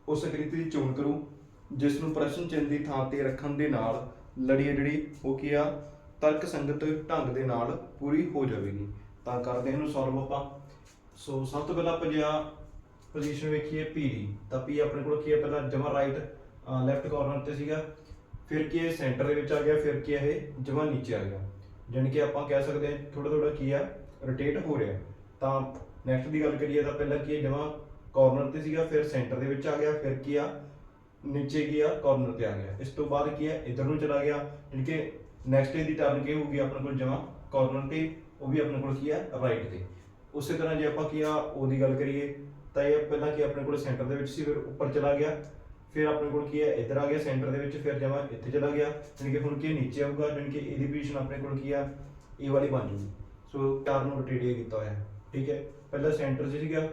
ਉਸ ਆਕ੍ਰਿਤੀ ਦੀ ਚੋਣ ਕਰੋ, ਜਿਸ ਨੂੰ ਪ੍ਰਸ਼ਨ ਚਿੰਨ੍ਹ ਦੀ ਥਾਂ ਤੇ ਰੱਖਣ ਦੇ ਨਾਲ ਲੜੀ ਹੈ ਜਿਹੜੀ ਉਹ ਕੀ ਆ? ਤਰਕ ਸੰਗਤ ਢੰਗ ਦੇ ਨਾਲ ਪੂਰੀ ਹੋ ਜਾਵੇਗੀ। ਤਾਂ ਕਰਦੇ ਇਹਨੂੰ ਸੋਲਵ ਆਪਾਂ। ਸੋ ਸਭ ਤੋਂ ਪਹਿਲਾਂ ਪੰਜਾਬ ਜੇ ਪੋਜੀਸ਼ਨ ਵੇਖੀਏ ਪੀ ਦੀ, ਤਾਂ ਪੀ ਆਪਣੇ ਕੋਲ ਕੀ ਹੈ ਪਹਿਲਾਂ ਜਮਾ ਰਾਈਟ ਲੈਫਟ ਕਾਰਨਰ ਤੇ ਸੀਗਾ। ਫਿਰ ਕੀ ਇਹ ਸੈਂਟਰ ਦੇ ਵਿੱਚ ਆ ਗਿਆ, ਫਿਰ ਕੀ ਇਹ ਜਮਾ ਨੀਚੇ ਆ ਗਿਆ। ਜਾਣੀ ਕਿ ਆਪਾਂ ਕਹਿ ਸਕਦੇ ਹਾਂ ਥੋੜਾ ਥੋੜਾ ਕੀ ਆ ਰੋਟੇਟ ਹੋ ਰਿਹਾ। ਤਾਂ ਨੈਕਸਟ ਦੀ ਗੱਲ ਕਰੀਏ ਤਾਂ ਪਹਿਲਾਂ ਕੀ ਹੈ ਜਮਾ ਕਾਰਨਰ ਤੇ ਸੀਗਾ, ਫਿਰ ਸੈਂਟਰ ਦੇ ਵਿੱਚ ਆ ਗਿਆ, ਫਿਰ ਕੀ ਆ, ਨੀਚੇ ਕੀ ਆ ਕਾਰਨਰ ਤੇ ਆ ਗਿਆ। ਇਸ ਤੋਂ ਬਾਅਦ ਕੀ ਆ, ਇਧਰ ਨੂੰ ਚਲਾ ਗਿਆ। ਜਾਣੀ ਕਿ ਨੈਕਸਟ ਦੀ ਟਰਨ ਕੀ ਹੋਊਗੀ ਆਪਣੇ ਕੋਲ ਜਮਾ ਕਾਰਨਰ ਤੇ, ਉਹ ਵੀ ਆਪਣੇ ਕੋਲ ਕੀ ਹੈ ਰਾਈਟ ਤੇ। ਉਸੇ ਤਰ੍ਹਾਂ ਜੇ ਆਪਾਂ ਕੀ ਆ, ਉਹਦੀ ਗੱਲ ਕਰੀਏ, ਤਾਂ ਇਹ ਪਹਿਲਾਂ ਕੀ ਆਪਣੇ ਕੋਲ ਸੈਂਟਰ ਦੇ ਵਿੱਚ ਸੀ, ਫਿਰ ਉੱਪਰ ਚਲਾ ਗਿਆ। ਫਿਰ ਆਪਣੇ ਕੋਲ ਕੀ ਹੈ? ਇੱਧਰ ਆ ਗਿਆ ਸੈਂਟਰ ਦੇ ਵਿੱਚ, ਫਿਰ ਜਮਾ ਇੱਥੇ ਚਲਾ ਗਿਆ। ਜਾਣੀ ਕਿ ਹੁਣ ਕੀ ਨੀਚੇ ਆਊਗਾ, ਜਾਣੀ ਕਿ ਇਹਦੀ ਪੋਜੀਸ਼ਨ ਆਪਣੇ ਕੋਲ ਕੀ ਆ? ਇਹ ਵਾਲੀ ਬਣ ਜੂਗੀ। ਸੋ ਚਾਰ ਨੂੰ ਰੋਟੇਟ ਕੀਤਾ ਹੋਇਆ ਹੈ। ਠੀਕ ਹੈ? ਪਹਿਲਾਂ ਸੈਂਟਰ 'ਚ ਸੀਗਾ,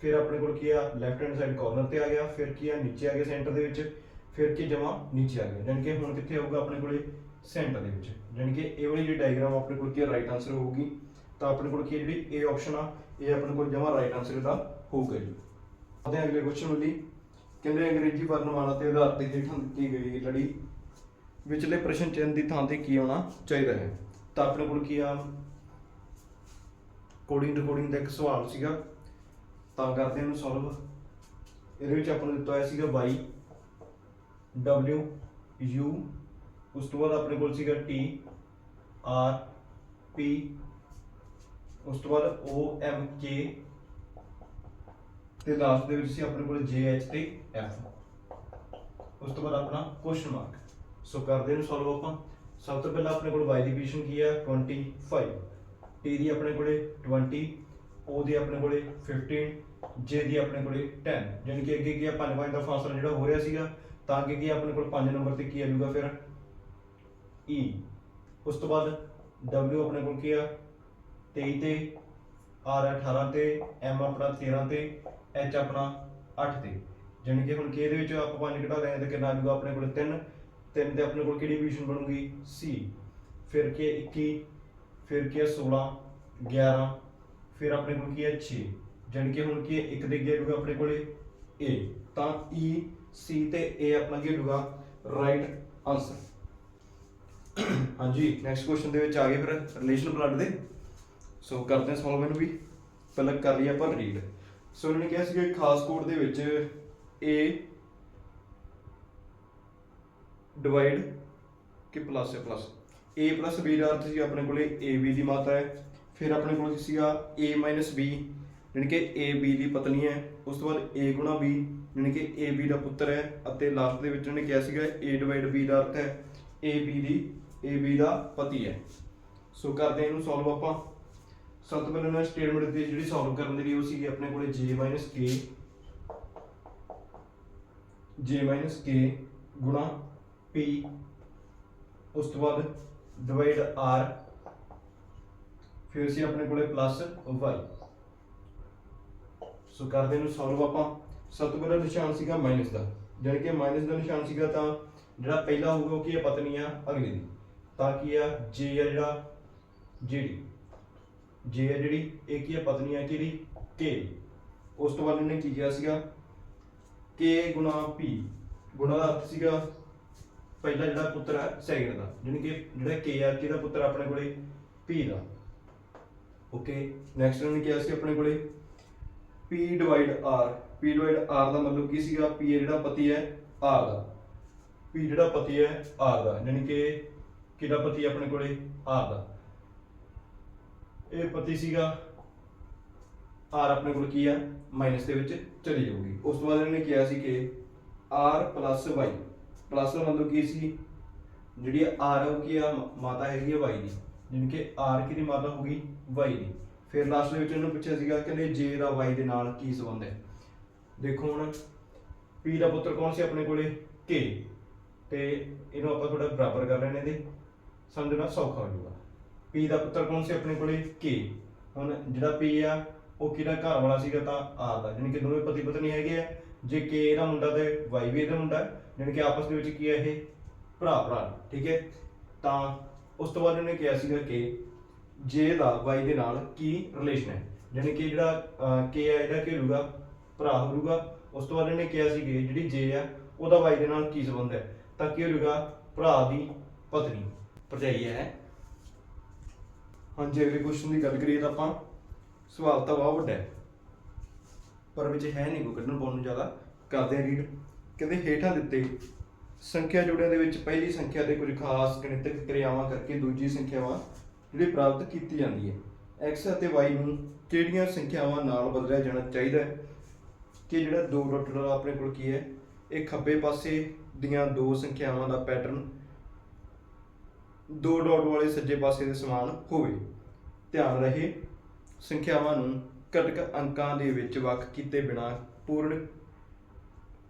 ਫਿਰ ਆਪਣੇ ਕੋਲ ਕੀ ਆ? ਲੈਫਟ ਹੈਂਡ ਸਾਈਡ ਕਾਰਨਰ ਤੇ ਆ ਗਿਆ, ਫਿਰ ਕੀ ਆ? ਨੀਚੇ ਆ ਗਿਆ ਸੈਂਟਰ ਦੇ ਵਿੱਚ, ਫਿਰ ਕੀ ਜਮਾ ਨੀਚੇ ਆ ਗਿਆ। ਜਾਣੀ ਕਿ ਹੁਣ ਕਿੱਥੇ ਆਊਗਾ ਆਪਣੇ ਕੋਲੇ? ਸੈਂਟਰ ਦੇ ਵਿੱਚ। ਜਾਣੀ ਕਿ ਇਹ ਵਾਲੀ ਜਿਹੜੀ ਡਾਇਗਰਾਮ ਆਪਣੇ ਕੋਲ ਕੀ ਰਾਈਟ ਆਨਸਰ ਹੋਊਗੀ। ਤਾਂ ਆਪਣੇ ਕੋਲ ਕੀ ਹੈ? ਜਿਹੜੀ ਇਹ ਆਪਸ਼ਨ ਆ, ਇਹ ਆਪਣੇ ਕੋਲ ਜਮਾ ਰਾਈਟ ਆਨਸਰ ਦਾ ਹੋਊਗਾ ਜੀ। ਆਦੇ ਅਗਲੇ ਕੁਐਸਚਨ ਲਈ ਕਹਿੰਦੇ ਅੰਗਰੇਜ਼ੀ ਵਰਣਮਾਲਾ ਤੇ ਆਧਾਰ ਤੇ ਹੇਠਾਂ ਦਿੱਤੀ ਗਈ ਲੜੀ। ਵਿਚਲੇ ਪ੍ਰਸ਼ਨ ਚਿੰਨ੍ਹ ਦੀ ਥਾਂ ਤੇ ਕੀ ਆਉਣਾ ਚਾਹੀਦਾ ਹੈ? ਤਾਂ ਆਪਣੇ ਕੋਲ ਕੀ ਆ? ਕੋਡਿੰਗ ਰਿਕਾਰਡਿੰਗ ਦਾ ਇੱਕ ਸਵਾਲ ਸੀਗਾ। ਤਾਂ ਕਰਦੇ ਹਾਂ ਇਹਨੂੰ ਸੋਲਵ ਇਹਦੇ ਵਿੱਚ ਆਪਾਂ ਨੂੰ ਦਿੱਤਾ ਹੋਇਆ ਸੀਗਾ y, w, u, ਉਸ ਤੋਂ ਬਾਅਦ ਆਪਣੇ ਕੋਲ ਸੀਗਾ t, r, p, ਉਸ ਤੋਂ ਬਾਅਦ o, m, k, ਤੇ ਲਾਸਟ ਦੇ ਵਿੱਚ ਸੀ ਆਪਣੇ ਕੋਲ j, h ਤੇ f ਉਸ ਤੋਂ ਬਾਅਦ ਆਪਣਾ ਕੁਐਸਚਨ ਮਾਰਕ ਸੋ ਕਰਦੇ ਨੂੰ ਸੋਲਵ ਆਪਾਂ। ਸਭ ਤੋਂ ਪਹਿਲਾਂ ਆਪਣੇ ਕੋਲ y ਦੀ ਪੋਜੀਸ਼ਨ ਕੀ ਹੈ? 25 t ਦੀ ਆਪਣੇ ਕੋਲੇ 20 o ਦੀ ਆਪਣੇ ਕੋਲੇ 15 j ਦੀ ਆਪਣੇ ਕੋਲੇ 10 ਯਾਨੀ ਕਿ ਅੱਗੇ ਕੀ ਆ 5 5 ਦਾ ਫਾਸਲਾ ਜਿਹੜਾ ਹੋ ਰਿਹਾ ਸੀਗਾ, ਤਾਂ ਅੱਗੇ ਕੀ ਆਪਣੇ ਕੋਲ 5 ਨੰਬਰ ਤੇ ਕੀ ਆ ਜਾਊਗਾ ਫਿਰ? E ਉਸ ਤੋਂ ਬਾਅਦ w ਆਪਣੇ ਕੋਲ ਕੀ ਆ? 23 ਤੇ, r 18 ਤੇ, m ਆਪਣਾ 13 ਤੇ, h ਆਪਣਾ 8 ਤੇ। ਜਾਣੀ ਕਿ ਹੁਣ k ਦੇ ਵਿੱਚ ਆਪਾਂ 5 ਘਟਾ ਦੇਂਗੇ ਤਾਂ ਕਿੰਨਾ ਆ ਜਾਊਗਾ ਆਪਣੇ ਕੋਲ 3 3 ਤੇ ਆਪਣੇ ਕੋਲ ਕਿਹੜੀ ਡਿਵੀਜ਼ਨ ਬਣੂਗੀ? ਸੀ ਫਿਰ ਕੀ ਹੈ? 21 ਫਿਰ ਕੀ ਹੈ? 16 11 ਫਿਰ ਆਪਣੇ ਕੋਲ ਕੀ ਹੈ? 6 ਜਾਣੀ ਕਿ ਹੁਣ ਕੀ ਹੈ? ਇੱਕ ਦੇ ਅੱਗੇ ਆਊਗਾ ਆਪਣੇ ਕੋਲੇ a ਤਾਂ e c ਤੇ a ਆਪਣਾ ਕੀ ਹੋਊਗਾ ਰਾਈਟ ਆਨਸਰ ਹਾਂਜੀ ਨੈਕਸਟ ਕੁਐਸਚਨ ਦੇ ਵਿੱਚ ਆ ਗਏ ਫਿਰ ਰਿਲੇਸ਼ਨ ਬਲੱਡ ਦੇ। ਸੋ ਕਰਦੇ ਹਾਂ ਸੋਲਵ ਇਹਨੂੰ ਵੀ। ਪਹਿਲਾਂ ਕਰ ਲਈ ਆਪਾਂ ਰੀਡ ਸੋ ਉਹਨਾਂ ਨੇ ਕਿਹਾ ਸੀ ਕਿ ਖਾਸ ਕੋਡ ਦੇ ਵਿੱਚ a ਡਿਵਾਈਡ ਕਿ ਪਲੱਸ ਹੈ ਪਲੱਸ a ਪਲੱਸ b ਦਾ ਅਰਥ ਸੀ ਆਪਣੇ ਕੋਲੇ ab ਦੀ ਮਾਤਰਾ ਹੈ। ਫਿਰ ਆਪਣੇ ਕੋਲ ਸੀਗਾ? A b, ਯਾਨੀ ਕਿ a, b ਦੀ ਪਤਨੀ ਹੈ। ਉਸ ਤੋਂ ਬਾਅਦ a ਗੁਣਾ b, ਯਾਨੀ ਕਿ a, b ਦਾ ਪੁੱਤਰ ਹੈ। ਅਤੇ ਲਾਸਟ ਦੇ ਵਿੱਚ ਉਹਨੇ ਕਿਹਾ ਸੀਗਾ, a ਡਿਵਾਈਡ b ਦਾ ਅਰਥ ਹੈ। A, b the, a, b ਦਾ ਪਤੀ ਹੈ। ਸੋ ਕਰਦੇ ਹਾਂ ਇਹਨੂੰ ਸੋਲਵ ਆਪਾਂ। ਸਭ ਤੋਂ ਪਹਿਲਾਂ ਨਾ ਸਟੇਟਮੈਂਟ ਦੀ ਜਿਹੜੀ ਸੋਲਵ ਕਰਨ ਦੇ ਲਈ ਉਹ ਸੀਗੀ ਆਪਣੇ ਕੋਲੇ j k j k ਗੁਣਾ p ਉਸ ਤੋਂ ਬਾਅਦ ਡਿਵਾਈਡ r ਫਿਰ ਸੀ ਆਪਣੇ ਕੋਲੇ ਪਲੱਸ y ਸੋ ਕਰਦੇ ਨੂੰ ਸੋਲਵ ਆਪਾਂ। ਸਭ ਤੋਂ ਪਹਿਲਾਂ ਨਿਸ਼ਾਨ ਸੀਗਾ ਮਾਈਨਸ ਦਾ। ਜਾਣੀ ਕਿ ਮਾਈਨਸ ਦਾ ਨਿਸ਼ਾਨ ਸੀਗਾ ਤਾਂ ਜਿਹੜਾ ਪਹਿਲਾ ਹੋਊਗਾ ਉਹ ਕੀ ਹੈ? ਪਤਨੀ ਆ, ਅਗਲੇ ਦੀ। ਤਾਂ ਕੀ ਆ? j ਆ ਜਿਹੜਾ ਜਿਹੜੀ j ਆ ਜਿਹੜੀ, ਇਹ ਕੀ ਹੈ? ਪਤਨੀ ਆ ਕਿਹਦੀ k ਉਸ ਤੋਂ ਬਾਅਦ ਇਹਨੇ ਕੀ ਕਿਹਾ ਸੀਗਾ? K ਗੁਣਾ p, ਗੁਣਾ ਦਾ ਅਰਥ ਸੀਗਾ ਪਹਿਲਾ ਜਿਹੜਾ ਪੁੱਤਰ ਹੈ ਸੈਕਿੰਡ ਦਾ, ਜਾਣੀ ਕਿ ਜਿਹੜਾ k ਆ ਕਿਹਦਾ ਪੁੱਤਰ ਆਪਣੇ ਕੋਲੇ, p ਦਾ। ਓਕੇ ਨੈਕਸਟ ਉਹਨੇ ਕਿਹਾ ਸੀ ਆਪਣੇ ਕੋਲੇ, p divide r, p divide r ਦਾ ਮਤਲਬ ਕੀ ਸੀਗਾ? P ਜਿਹੜਾ ਪਤੀ ਹੈ, r ਦਾ। P ਜਿਹੜਾ ਪਤੀ ਹੈ, r ਦਾ ਯਾਨੀ ਕਿ ਕਿਹਦਾ ਪਤੀ ਆਪਣੇ ਕੋਲੇ? R ਦਾ। ਇਹ ਪਤੀ ਸੀਗਾ r ਆਪਣੇ ਕੋਲ ਕੀ ਆ? ਮਾਈਨਸ ਦੇ ਵਿੱਚ ਚਲੀ ਜਾਊਗੀ। ਉਸ ਤੋਂ ਬਾਅਦ ਇਹਨਾਂ ਨੇ ਕਿਹਾ ਸੀ ਕਿ r y ਪਲੱਸ ਦਾ ਮਤਲਬ ਕੀ ਸੀ? ਜਿਹੜੀ r ਉਹ ਕੀ ਆ? ਮ- ਮਾਤਾ ਹੈਗੀ ਆ y ਦੀ। ਜਿਵੇਂ ਕਿ r ਕਿਹਦੀ ਮਾਤਾ ਹੋਗੀ y ਦੀ। ਫਿਰ ਲਾਸਟ ਦੇ ਵਿੱਚ ਇਹਨੂੰ ਪੁੱਛਿਆ ਸੀਗਾ, ਕਹਿੰਦੇ j ਦਾ y ਦੇ ਨਾਲ ਕੀ ਸੰਬੰਧ ਹੈ? ਦੇਖੋ ਹੁਣ, p ਦਾ ਪੁੱਤਰ ਕੌਣ ਸੀ ਆਪਣੇ ਕੋਲੇ? K ਤੇ ਇਹਨੂੰ ਆਪਾਂ ਥੋੜਾ ਬਰਾਬਰ ਕਰ ਲੈਣੇ ਇਹਦੇ। ਸਮਝਣਾ ਸੌਖਾ ਹੋ ਜਾਊਗਾ। P ਦਾ ਪੁੱਤਰ ਕੌਣ ਸੀ ਆਪਣੇ ਕੋਲੇ? K ਹੁਣ ਜਿਹੜਾ p ਆ ਉਹ ਕਿਹੜਾ ਘਰ ਵਾਲਾ ਸੀਗਾ ਤਾਂ ਆ ਦਾ ਯਾਨੀ ਕਿ ਦੋਵੇਂ ਪਤੀ ਪਤਨੀ ਹੈਗੇ ਆ। ਜੇ ਕੇ ਇਹਦਾ ਮੁੰਡਾ ਤੇ y ਵੀ ਇਹਦਾ ਮੁੰਡਾ ਹੈ, ਯਾਨੀ ਕਿ ਆਪਸ ਦੇ ਵਿੱਚ ਕੀ ਹੈ ਇਹ? ਭਰਾ ਭਰਾ ਨੇ, ਠੀਕ ਹੈ? ਤਾਂ ਉਸ ਤੋਂ ਬਾਅਦ ਉਹਨੇ ਕਿਹਾ ਸੀਗਾ ਕਿ ਜੇ ਦਾ ਵਾਈ ਦੇ ਨਾਲ ਕੀ ਰਿਲੇਸ਼ਨ ਹੈ? ਯਾਨੀ ਕਿ ਜਿਹੜਾ ਕੇ ਹੈ ਇਹਦਾ ਕੀ ਹੋਊਗਾ ਭਰਾ ਹੋਊਗਾ ਉਸ ਤੋਂ ਬਾਅਦ ਇਹਨੇ ਕਿਹਾ ਸੀ ਕਿ ਜਿਹੜੀ ਜੇ ਆ ਉਹਦਾ ਵਾਈ ਦੇ ਨਾਲ ਕੀ ਸੰਬੰਧ ਹੈ? ਤਾਂ ਕੀ ਹੋਊਗਾ? ਭਰਾ ਦੀ ਪਤਨੀ ਭਰਜਾਈ ਹੈ। ਹਾਂਜੀ ਅਗਲੇ ਕੁਐਸਚਨ ਦੀ ਗੱਲ ਕਰੀਏ ਤਾਂ ਆਪਾਂ। ਸਵਾਲ ਤਾਂ ਬਹੁਤ ਵੱਡਾ ਹੈ। ਪਰ ਵਿੱਚ ਹੈ ਨਹੀਂ ਕੋਈ ਕੱਢਣ ਪਾਉਣ ਨੂੰ ਜ਼ਿਆਦਾ। ਕਰਦੇ ਆ ਰੀਡ ਕਹਿੰਦੇ ਹੇਠਾਂ ਦਿੱਤੇ ਸੰਖਿਆ ਜੋੜਿਆਂ ਦੇ ਵਿੱਚ ਪਹਿਲੀ ਸੰਖਿਆ ਦੇ ਕੁਝ ਖਾਸ ਗਣਿਤਕ ਕਿਰਿਆਵਾਂ ਕਰਕੇ ਦੂਜੀ ਸੰਖਿਆਵਾਂ ਜਿਹੜੀ ਪ੍ਰਾਪਤ ਕੀਤੀ ਜਾਂਦੀ ਹੈ। X ਅਤੇ y ਨੂੰ ਕਿਹੜੀਆਂ ਸੰਖਿਆਵਾਂ ਨਾਲ ਬਦਲਿਆ ਜਾਣਾ ਚਾਹੀਦਾ ਹੈ? ਕਿ ਜਿਹੜਾ ਦੋ ਡਾਟ ਵਾਲਾ ਆਪਣੇ ਕੋਲ ਕੀ ਹੈ? ਇਹ ਖੱਬੇ ਪਾਸੇ ਦੀਆਂ ਦੋ ਸੰਖਿਆਵਾਂ ਦਾ ਪੈਟਰਨ ਦੋ ਡਾਟ ਵਾਲੇ ਸੱਜੇ ਪਾਸੇ ਦੇ ਸਮਾਨ ਹੋਵੇ। ਧਿਆਨ ਰਹੇ। ਸੰਖਿਆਵਾਂ ਨੂੰ ਘਟਕ ਅੰਕਾਂ ਦੇ ਵਿੱਚ ਵੱਖ ਕੀਤੇ ਬਿਨਾ ਪੂਰਨ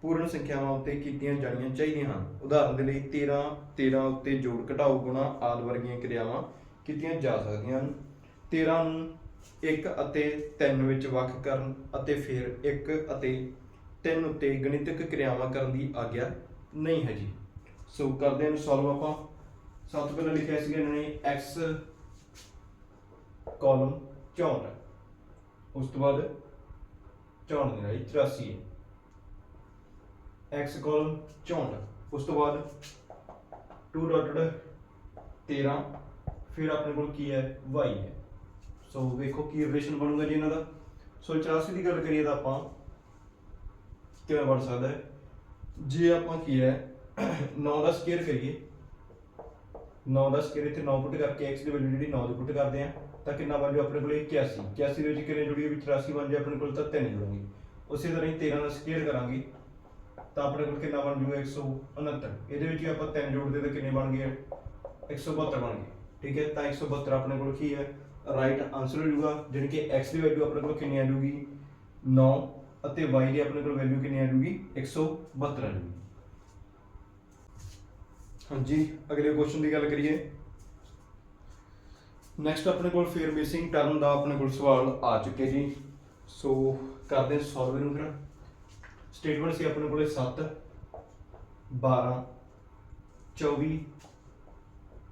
ਪੂਰਨ ਸੰਖਿਆਵਾਂ ਉੱਤੇ ਕੀਤੀਆਂ ਜਾਣੀਆਂ ਚਾਹੀਦੀਆਂ ਹਨ। ਉਦਾਹਰਨ ਦੇ ਲਈ 13 13 ਉੱਤੇ ਜੋੜ ਘਟਾਓ ਗੁਣਾ ਆਦਿ ਵਰਗੀਆਂ ਕਿਰਿਆਵਾਂ ਕੀਤੀਆਂ ਜਾ ਸਕਦੀਆਂ ਹਨ। 13 ਨੂੰ 1 ਅਤੇ 3 ਵਿੱਚ ਵੱਖ ਕਰਨ ਅਤੇ ਫਿਰ 1 ਅਤੇ 3 ਉੱਤੇ ਗਣਿਤਕ ਕਿਰਿਆਵਾਂ ਕਰਨ ਦੀ ਆਗਿਆ ਨਹੀਂ ਹੈ ਜੀ। ਸੋ ਕਰਦੇ ਹਾਂ ਸੋਲਵ ਆਪਾਂ। ਸਭ ਤੋਂ ਪਹਿਲਾਂ ਲਿਖਿਆ ਸੀਗਾ ਇਹਨਾਂ ਨੇ x ਕਾਲਮ 64 ਉਸ ਤੋਂ ਬਾਅਦ 64 ਦੇ ਨਾਲ 84 ਹੈ। X ਕਾਲਮ 64 ਉਸ ਤੋਂ ਬਾਅਦ 2 ਡਾਟਡ 13 ਫਿਰ ਆਪਣੇ ਕੋਲ ਕੀ ਹੈ? Y ਹੈ। ਸੋ ਵੇਖੋ ਕੀ ਰਿਲੇਸ਼ਨ ਬਣੂਗਾ ਜੀ ਇਹਨਾਂ ਦਾ। ਸੋ 84 ਦੀ ਗੱਲ ਕਰੀਏ ਤਾਂ ਆਪਾਂ, ਕਿਵੇਂ ਬਣ ਸਕਦਾ ਹੈ? ਜੇ ਆਪਾਂ ਕੀ ਹੈ 9 ਦਾ ਸਕੁਅਰ ਕਰੀਏ। 9 ਦਾ ਸਕੁਅਰ ਇੱਥੇ 9 ਪੁੱਟ ਕਰਕੇ x ਦੀ ਵੈਲਿਊ ਜਿਹੜੀ 9 ਦੀ ਪੁੱਟ ਕਰਦੇ ਆ ਤਾਂ ਕਿੰਨਾ ਬਣ ਜਾਊ ਆਪਣੇ ਕੋਲ? 81 81 ਦੇ ਵਿੱਚ ਕਿੰਨੇ ਜੁੜੀ ਵਿੱਚ 84 ਬਣ ਜਾਏ ਆਪਣੇ ਕੋਲ, ਤਾਂ 3 ਜੁੜਨਗੇ ਉਸੇ ਤਰ੍ਹਾਂ ਹੀ 13 ਦਾ ਸਕੇਅਰ ਕਰਾਂਗੇ, ਤਾਂ ਆਪਣੇ ਕੋਲ ਕਿੰਨਾ ਬਣ ਜੂਗਾ 169 ਇਹਦੇ ਵਿੱਚ ਵੀ ਆਪਾਂ 3 ਜੋੜਦੇ ਤਾਂ ਕਿੰਨੇ ਬਣ ਗਏ? 172 ਬਣ ਗਏ। ਠੀਕ ਹੈ? ਤਾਂ 172 ਆਪਣੇ ਕੋਲ ਕੀ ਹੈ? ਰਾਈਟ ਆਨਸਰ ਹੋ ਜਾਊਗਾ ਜਿਹੜੀ ਕਿ x ਦੀ ਵੈਲਿਊ ਆਪਣੇ ਕੋਲ ਕਿੰਨੀ ਆ ਜੂਗੀ 9 ਅਤੇ y ਦੀ ਆਪਣੇ ਕੋਲ ਵੈਲਿਊ ਕਿੰਨੀ ਆ ਜਾਊਗੀ? 172 ਆ ਜਾਊਗੀ। ਹਾਂਜੀ, ਅਗਲੇ ਕੁਐਸਚਨ ਦੀ ਗੱਲ ਕਰੀਏ। ਨੈਕਸਟ ਆਪਣੇ ਕੋਲ ਫੇਰ ਮਿਸਿੰਗ ਟਰਮ ਦਾ ਆਪਣੇ ਕੋਲ ਸਵਾਲ ਆ ਚੁੱਕੇ ਜੀ। ਸੋ ਕਰਦੇ ਹਾਂ ਸੋਲਵ ਇਹਨੂੰ ਫਿਰ। ਸਟੇਟਮੈਂਟ ਸੀ ਆਪਣੇ ਕੋਲੇ 7 12 24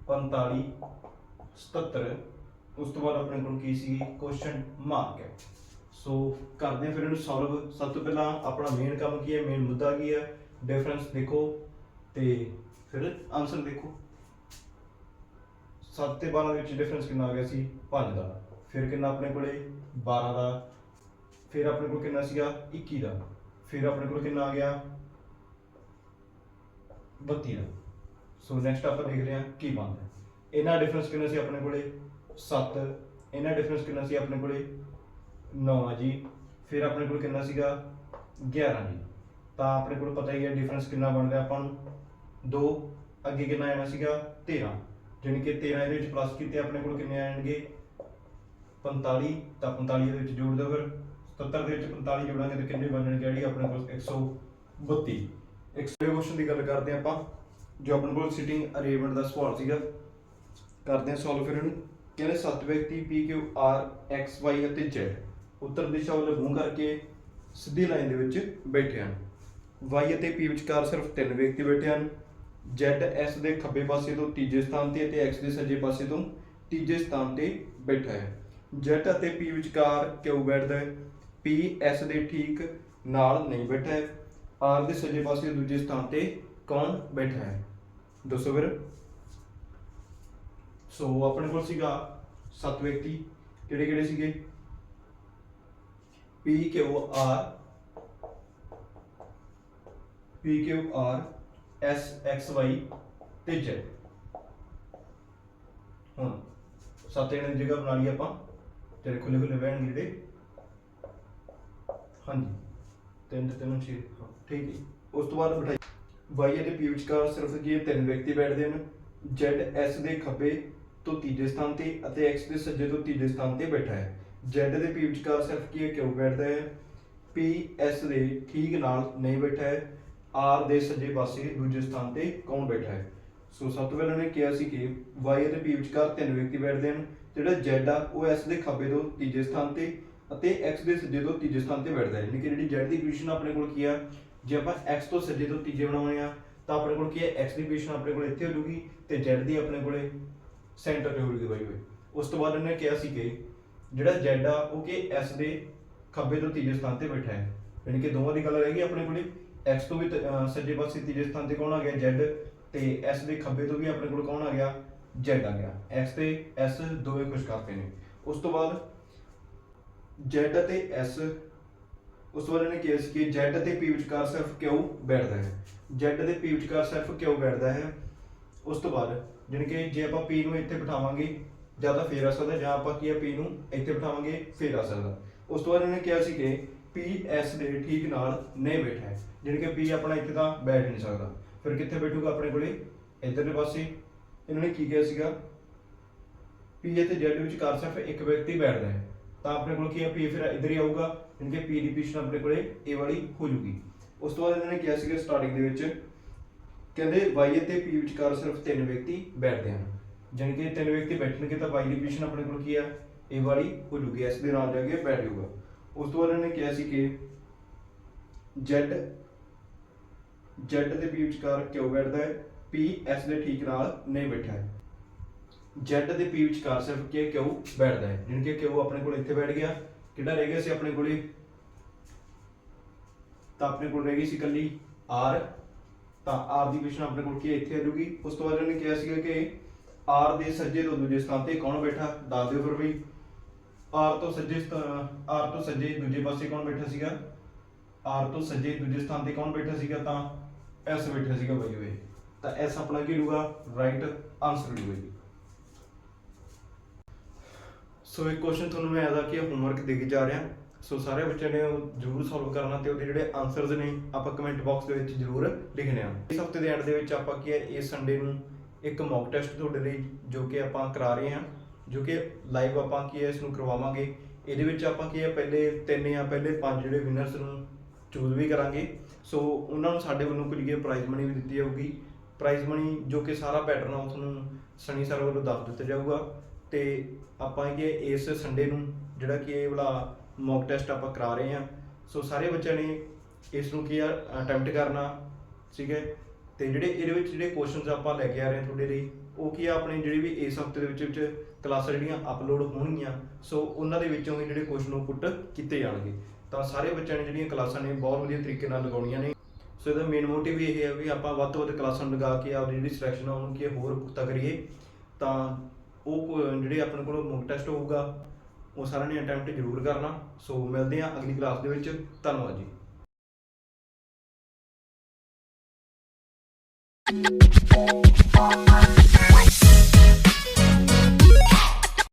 45 77 ਉਸ ਤੋਂ ਬਾਅਦ ਆਪਣੇ ਕੋਲ ਕੀ ਸੀ ਕੁਐਸਚਨ ਮਾਰਕ ਹੈ। ਸੋ ਕਰਦੇ ਹਾਂ ਫਿਰ ਇਹਨੂੰ ਸੋਲਵ ਸਭ ਤੋਂ ਪਹਿਲਾਂ ਆਪਣਾ ਮੇਨ ਕੰਮ ਕੀ ਹੈ? ਮੇਨ ਮੁੱਦਾ ਕੀ ਹੈ? ਡਿਫਰੈਂਸ ਦੇਖੋ ਤੇ ਫਿਰ ਆਨਸਰ ਦੇਖੋ। 7 ਤੇ 12 ਦੇ ਵਿੱਚ ਡਿਫਰੈਂਸ ਕਿੰਨਾ ਆ ਗਿਆ ਸੀ? 5 ਦਾ। ਫਿਰ ਕਿੰਨਾ ਆਪਣੇ ਕੋਲੇ? 12 ਦਾ। ਫਿਰ ਆਪਣੇ ਕੋਲ ਕਿੰਨਾ ਸੀਗਾ? 21 ਦਾ। ਫਿਰ ਆਪਣੇ ਕੋਲ ਕਿੰਨਾ ਆ ਗਿਆ? 32 ਦਾ। ਸੋ ਨੈਕਸਟ ਆਪਾਂ ਦੇਖ ਰਹੇ ਹਾਂ ਕੀ ਬਣਦਾ ਇਹਨਾਂ ਡਿਫਰੈਂਸ ਕਿੰਨਾ ਸੀ ਆਪਣੇ ਕੋਲੇ? 7 ਇਹਨਾਂ ਡਿਫਰੈਂਸ ਕਿੰਨਾ ਸੀ ਆਪਣੇ ਕੋਲੇ? 9 ਆ ਜੀ। ਫਿਰ ਆਪਣੇ ਕੋਲ ਕਿੰਨਾ ਸੀਗਾ? 11 ਜੀ। ਤਾਂ ਆਪਣੇ ਕੋਲ ਪਤਾ ਹੀ ਹੈ ਡਿਫਰੈਂਸ ਕਿੰਨਾ ਬਣ ਗਿਆ ਆਪਾਂ ਨੂੰ। 2 ਅੱਗੇ ਕਿੰਨਾ ਆਣਾ ਸੀਗਾ? 13 ਜਾਣੀ ਕਿ 13 ਇਹਦੇ ਵਿੱਚ ਪਲੱਸ ਕੀਤੇ ਆਪਣੇ ਕੋਲ ਕਿੰਨੇ ਆਣਗੇ 45 ਤਾਂ 45 ਦੇ ਵਿੱਚ ਜੋੜ ਦਿਓ ਫਿਰ। 77 ਦੇ ਵਿੱਚ 45 ਜੋੜਾਂਗੇ ਤਾਂ ਕਿੰਨੇ ਬਣਨਗੇ ਜਿਹੜੀ ਆਪਣੇ ਕੋਲ? 132 ਐਕਸਟਰੇ ਕੁਐਸਚਨ ਦੀ ਗੱਲ ਕਰਦੇ ਹਾਂ ਆਪਾਂ, ਜੋ ਆਪਣੇ ਕੋਲ ਸਿਟਿੰਗ ਅਰੇਂਜਮੈਂਟ ਦਾ ਸਵਾਲ ਸੀਗਾ। ਕਰਦੇ ਹਾਂ ਸੋਲਵ ਫਿਰ ਇਹਨੂੰ। ਕਹਿੰਦੇ ਸੱਤ ਵਿਅਕਤੀ P Q R X Y ਅਤੇ Z ਉੱਤਰ ਦਿਸ਼ਾ ਵੱਲ ਮੂੰਹ ਕਰਕੇ ਸਿੱਧੀ ਲਾਈਨ ਦੇ ਵਿੱਚ ਬੈਠੇ ਹਨ। Y ਅਤੇ P ਵਿਚਕਾਰ ਸਿਰਫ ਤਿੰਨ ਵਿਅਕਤੀ ਬੈਠੇ ਹਨ। Z S ਦੇ ਖੱਬੇ ਪਾਸੇ ਤੋਂ ਤੀਜੇ ਸਥਾਨ ਤੇ ਅਤੇ X ਦੇ ਸੱਜੇ ਪਾਸੇ ਤੋਂ ਤੀਜੇ ਸਥਾਨ ਤੇ ਬੈਠਾ ਹੈ। Z ਅਤੇ P ਵਿਚਕਾਰ ਕਿਉਂ ਬੈਠਦਾ ਹੈ? P S ਦੇ ਠੀਕ ਨਾਲ ਨਹੀਂ ਬੈਠਾ ਹੈ। R ਦੇ ਸੱਜੇ ਪਾਸੇ ਦੂਜੇ ਸਥਾਨ ਤੇ ਕੌਣ ਬੈਠਾ ਹੈ? ਦੱਸੋ ਫਿਰ। ਸੋ ਆਪਣੇ ਕੋਲ ਸੀਗਾ ਸੱਤ ਵਿਅਕਤੀ। ਕਿਹੜੇ ਕਿਹੜੇ ਸੀਗੇ? P Q R P Q R S, X, Y ਤੇ Z ਹੁਣ ਸੱਤ ਜਣੇ ਦੀ ਜਗ੍ਹਾ ਬਣਾ ਲਈ ਆਪਾਂ। ਜਿਹੜੇ ਖੁੱਲੇ ਖੁੱਲੇ ਬਹਿਣ ਜਿਹੜੇ। ਹਾਂਜੀ। ਤਿੰਨ ਤੇ ਤਿੰਨ, ਛੇ ਠੀਕ ਹੈ ਉਸ ਤੋਂ ਬਾਅਦ ਬਿਠਾਈ। Y ਅਤੇ ਪੀ ਵਿਚਕਾਰ ਸਿਰਫ ਕੀ ਤਿੰਨ ਵਿਅਕਤੀ ਬੈਠਦੇ ਹਨ। ਜੈਡ ਐਸ ਦੇ ਖੱਬੇ ਤੋਂ ਤੀਜੇ ਸਥਾਨ ਤੇ ਅਤੇ ਐਕਸ ਦੇ ਸੱਜੇ ਤੋਂ ਤੀਜੇ ਸਥਾਨ ਤੇ ਬੈਠਾ ਹੈ। Z ਦੇ ਪੀ ਵਿਚਕਾਰ ਸਿਰਫ ਕੀ ਹੈ ਕਿਉਂ ਬੈਠਦਾ ਹੈ? ਪੀ ਐਸ ਦੇ ਠੀਕ ਨਾਲ ਨਹੀਂ ਬੈਠਾ ਹੈ। R ਦੇ ਸੱਜੇ ਪਾਸੇ ਦੂਜੇ ਸਥਾਨ ਤੇ ਕੌਣ ਬੈਠਾ ਹੈ? ਸੋ ਸਭ ਤੋਂ ਪਹਿਲਾਂ ਨੇ ਕਿਹਾ ਸੀ ਕਿ Y ਅਤੇ P ਵਿਚਕਾਰ ਤਿੰਨ ਵਿਅਕਤੀ ਬੈਠਦੇ ਹਨ, ਜਿਹੜਾ Z ਆ, ਉਹ S ਦੇ ਖੱਬੇ ਤੋਂ ਤੀਜੇ ਸਥਾਨ ਤੇ ਅਤੇ X ਦੇ ਸੱਜੇ ਤੋਂ ਤੀਜੇ ਸਥਾਨ ਤੇ ਬੈਠਦਾ ਹੈ। ਯਾਨੀ ਕਿ ਜਿਹੜੀ Z ਦੀ ਪੋਜੀਸ਼ਨ ਆਪਣੇ ਕੋਲ ਕੀ ਆ? ਜੇ ਆਪਾਂ X ਤੋਂ ਸੱਜੇ ਤੋਂ ਤੀਜੇ ਬਣਾਉਣੇ ਆ, ਤਾਂ ਆਪਣੇ ਕੋਲ ਕੀ ਹੈ X ਦੀ ਪੋਜੀਸ਼ਨ ਆਪਣੇ ਕੋਲ ਇੱਥੇ ਹੋ ਜੂਗੀ ਤੇ Z ਦੀ ਆਪਣੇ ਕੋਲੇ ਸੈਂਟਰ ਤੇ ਹੋਊਗੀ ਬਾਈ ਹੋਏ ਉਸ ਤੋਂ ਬਾਅਦ ਇਹਨੇ ਕਿਹਾ ਸੀ ਕਿ ਜਿਹੜਾ Z ਆ, ਉਹ ਕਿ S ਦੇ ਖੱਬੇ ਤੋਂ ਤੀਜੇ ਸਥਾਨ ਤੇ ਬੈਠਾ ਹੈ। ਯਾਨੀ ਕਿ ਦੋਵਾਂ ਦੀ ਗੱਲ ਰਹਿ ਗਈ ਆਪਣੇ ਕੋਲੇ। X ਤੋਂ ਵੀ ਤ- ਅਹ ਸੱਜੇ ਪਾਸੇ ਤੀਜੇ ਸਥਾਨ ਤੇ ਕੌਣ ਆ ਗਿਆ? Z ਤੇ S ਦੇ ਖੱਬੇ ਤੋਂ ਵੀ ਆਪਣੇ ਕੋਲ ਕੌਣ ਆ ਗਿਆ? Z ਆ ਗਿਆ। X ਤੇ S ਦੋਵੇਂ ਖੁਸ਼ ਕਰਤੇ ਨੇ। ਉਸ ਤੋਂ ਬਾਅਦ Z ਅਤੇ S, ਉਸ ਤੋਂ ਬਾਅਦ ਇਹਨੇ ਕਿਹਾ ਸੀ ਕਿ Z ਅਤੇ P ਵਿਚਕਾਰ ਸਿਰਫ Q ਬੈਠਦਾ ਹੈ? Z ਅਤੇ P ਵਿਚਕਾਰ ਸਿਰਫ Q ਬੈਠਦਾ ਹੈ? ਉਸ ਤੋਂ ਬਾਅਦ ਜਾਣੀ ਕਿ ਜੇ ਆਪਾਂ P ਨੂੰ ਇੱਥੇ ਬਿਠਾਵਾਂਗੇ, ਜਾਂ ਤਾਂ ਫੇਰ ਆ ਸਕਦਾ, ਜਾਂ ਆਪਾਂ ਕੀ ਆ, P ਨੂੰ ਇੱਥੇ ਬਿਠਾਵਾਂਗੇ, ਫੇਰ ਆ ਸਕਦਾ। ਉਸ ਤੋਂ ਬਾਅਦ ਇਹਨੇ ਕਿਹਾ ਸੀ ਕਿ P S ਦੇ ਠੀਕ ਨਾਲ ਨਹੀਂ ਬੈਠਾ ਹੈ। ਜਾਣੀ ਕਿ P ਆਪਣਾ ਇੱਥੇ ਤਾਂ ਬੈਠ ਨਹੀਂ ਸਕਦਾ। ਫਿਰ ਕਿੱਥੇ ਬੈਠੂਗਾ ਆਪਣੇ ਕੋਲੇ? ਇਧਰਲੇ ਪਾਸੇ। ਇਹਨਾਂ ਨੇ ਕੀ ਕਿਹਾ ਸੀਗਾ? ਪੀ ਅਤੇ Z ਵਿਚਕਾਰ ਸਿਰਫ ਇੱਕ ਵਿਅਕਤੀ ਬੈਠਦਾ ਹੈ। ਤਾਂ ਆਪਣੇ ਕੋਲ ਕੀ ਹੈ ਪੀ ਫਿਰ ਇੱਧਰ ਹੀ ਆਊਗਾ। ਜਾਣੀ ਕਿ P ਦੀ ਆਪਣੇ ਕੋਲੇ ਇਹ ਵਾਲੀ ਹੋ ਜੂਗੀ। ਉਸ ਤੋਂ ਬਾਅਦ ਇਹਨਾਂ ਨੇ ਕਿਹਾ ਸੀਗਾ ਸਟਾਰਟਿੰਗ ਦੇ ਵਿੱਚ, ਕਹਿੰਦੇ y ਅਤੇ p ਵਿਚਕਾਰ ਸਿਰਫ ਤਿੰਨ ਵਿਅਕਤੀ ਬੈਠਦੇ ਹਨ। ਜਾਣੀ ਕਿ ਤਿੰਨ ਵਿਅਕਤੀ ਬੈਠਣਗੇ ਤਾਂ y ਦੀ ਪੋਜੀਸ਼ਨ ਆਪਣੇ ਕੋਲ ਕੀ ਆ? ਇਹ ਵਾਲੀ ਹੋ ਜੂਗੀ। ਇਸ ਦੇ ਨਾਲ ਜਾ ਕੇ ਬੈਠ ਜਾਊਗਾ। ਉਸ ਤੋਂ ਬਾਅਦ ਇਹਨਾਂ ਨੇ ਕਿਹਾ ਸੀ ਕਿ z z ਤੇ p ਵਿਚਕਾਰ ਕਿਉਂ ਬੈਠਦਾ ਹੈ? P s ਦੇ ਠੀਕ ਨਾਲ ਨਹੀਂ ਬੈਠਾ ਹੈ। z ਤੇ p ਵਿਚਕਾਰ ਸਿਰਫ ਕੀ ਕਿਉਂ ਬੈਠਦਾ ਹੈ? ਜਾਣੀ ਕਿ ਕਿਉਂ ਆਪਣੇ ਕੋਲ ਇੱਥੇ ਬੈਠ ਗਿਆ? ਕਿਹੜਾ ਰਹਿ ਗਿਆ ਸੀ ਆਪਣੇ ਕੋਲੇ? ਤਾਂ ਆਪਣੇ ਕੋਲ ਰਹਿ ਗਈ ਸੀ ਇਕੱਲੀ। R ਤਾਂ r ਦੀ ਪੋਜੀਸ਼ਨ ਆਪਣੇ ਕੋਲ ਕੀ ਇੱਥੇ ਆ ਜੂਗੀ। ਉਸ ਤੋਂ ਬਾਅਦ ਇਹਨੇ ਕਿਹਾ ਸੀਗਾ ਕਿ r ਦੇ ਸੱਜੇ ਤੋਂ ਦੂਜੇ ਸਥਾਨ ਤੇ ਕੌਣ ਬੈਠਾ? ਦੱਸ ਦਿਓ ਫਿਰ ਬਈ। R ਤੋਂ ਸੱਜੇ ਸਥਾ- r ਤੋਂ ਸੱਜੇ ਦੂਜੇ ਪਾਸੇ ਕੌਣ ਬੈਠਾ ਸੀਗਾ? R ਤੋਂ ਸੱਜੇ ਦੂਜੇ ਸਥਾਨ ਤੇ ਕੌਣ ਬੈਠਾ ਸੀਗਾ? ਤਾਂ s ਬੈਠਾ ਸੀਗਾ ਬਈ ਹੋਏ ਤਾਂ s ਆਪਣਾ ਕੀ ਲੂਗਾ ਰਾਈਟ ਆਨਸਰ ਲੂਗਾ ਜੀ। ਸੋ ਇਹ ਕੁਐਸਚਨ ਤੁਹਾਨੂੰ ਮੈਂ ਐਦਾ ਕਿ ਹੋਮਵਰਕ ਦੇ ਕੇ ਜਾ ਰਿਹਾ। ਸੋ ਸਾਰੇ ਬੱਚਿਆਂ ਨੇ ਉਹ ਜ਼ਰੂਰ ਸੋਲਵ ਕਰਨਾ ਤੇ ਉਹਦੇ ਜਿਹੜੇ ਆਨਸਰਸ ਨੇ, ਆਪਾਂ ਕਮੈਂਟ ਬਾਕਸ ਦੇ ਵਿੱਚ ਜ਼ਰੂਰ ਲਿਖਣੇ ਆ। ਇਸ ਹਫ਼ਤੇ ਦੇ ਐਂਡ ਦੇ ਵਿੱਚ ਆਪਾਂ ਕੀ ਹੈ ਇਸ ਸੰਡੇ ਨੂੰ ਇੱਕ ਮੌਕ ਟੈਸਟ ਤੁਹਾਡੇ ਲਈ ਜੋ ਕਿ ਆਪਾਂ ਕਰਾ ਰਹੇ ਹਾਂ, ਜੋ ਕਿ ਲਾਈਵ ਆਪਾਂ ਕੀ ਹੈ ਇਸ ਨੂੰ ਕਰਵਾਵਾਂਗੇ। ਇਹਦੇ ਵਿੱਚ ਆਪਾਂ ਕੀ ਹੈ ਪਹਿਲੇ ਤਿੰਨ ਜਾਂ ਪਹਿਲੇ ਪੰਜ ਜਿਹੜੇ ਵਿਨਰਸ ਨੂੰ ਚੂਜ਼ ਵੀ ਕਰਾਂਗੇ। ਸੋ ਉਹਨਾਂ ਨੂੰ ਸਾਡੇ ਵੱਲੋਂ ਕੁਝ ਪ੍ਰਾਈਜ਼ ਮਨੀ ਵੀ ਦਿੱਤੀ ਜਾਊਗੀ। ਪ੍ਰਾਈਜ਼ ਮਨੀ ਜੋ ਕਿ ਸਾਰਾ ਪੈਟਰਨ ਆ, ਉਹ ਤੁਹਾਨੂੰ ਸਨੀ ਸਰ ਵੱਲੋਂ ਦੱਸ ਦਿੱਤਾ ਜਾਊਗਾ। ਤੇ ਆਪਾਂ ਇਹ ਇਸ ਸੰਡੇ ਨੂੰ ਜਿਹੜਾ ਕਿ ਇਹ ਵਾਲਾ ਮੌਕ ਟੈਸਟ ਆਪਾਂ ਕਰਾ ਰਹੇ ਹਾਂ। ਸੋ ਸਾਰੇ ਬੱਚਿਆਂ ਨੇ ਇਸ ਨੂੰ ਕੀ ਆ ਅਟੈਂਪਟ ਕਰਨਾ, ਠੀਕ ਹੈ? ਤੇ ਜਿਹੜੇ ਇਹਦੇ ਵਿੱਚ ਜਿਹੜੇ ਕੁਐਸਚਨਸ ਆਪਾਂ ਲੈ ਕੇ ਆ ਰਹੇ ਹਾਂ ਤੁਹਾਡੇ ਲਈ, ਉਹ ਕੀ ਆ, ਆਪਣੇ ਜਿਹੜੇ ਵੀ ਇਸ ਹਫ਼ਤੇ ਦੇ ਵਿੱਚ ਵਿੱਚ ਕਲਾਸਾਂ ਜਿਹੜੀਆਂ ਅਪਲੋਡ ਹੋਣਗੀਆਂ, ਸੋ ਉਹਨਾਂ ਦੇ ਵਿੱਚੋਂ ਹੀ ਜਿਹੜੇ ਕੁਐਸਚਨ ਉਹ ਪੁੱਟ ਕੀਤੇ ਜਾਣਗੇ। ਤਾਂ ਸਾਰੇ ਬੱਚਿਆਂ ਨੇ ਜਿਹੜੀਆਂ ਕਲਾਸਾਂ ਨੇ ਬਹੁਤ ਵਧੀਆ ਤਰੀਕੇ ਨਾਲ ਲਗਾਉਣੀਆਂ ਨੇ। ਸੋ ਇਹਦਾ ਮੇਨ ਮੋਟਿਵ ਇਹ ਹੈ ਵੀ ਆਪਾਂ ਵੱਧ ਤੋਂ ਵੱਧ ਕਲਾਸਾਂ ਲਗਾ ਕੇ ਆਪਦੀ ਜਿਹੜੀ ਸਿਲੈਕਸ਼ਨ ਆ ਉਹਨੂੰ ਕੀ ਹੋਰ ਪੁਖਤਾ ਕਰੀਏ। ਤਾਂ ਉਹ ਜਿਹੜੇ ਆਪਣੇ ਕੋਲ ਮੌਕ ਟੈਸਟ ਹੋਊਗਾ, ਉਹ ਸਾਰਿਆਂ ਨੇ ਅਟੈਂਪਟ ਜ਼ਰੂਰ ਕਰਨਾ। ਸੋ ਮਿਲਦੇ ਹਾਂ ਅਗਲੀ ਕਲਾਸ ਦੇ ਵਿੱਚ। ਧੰਨਵਾਦ ਜੀ। Thank you.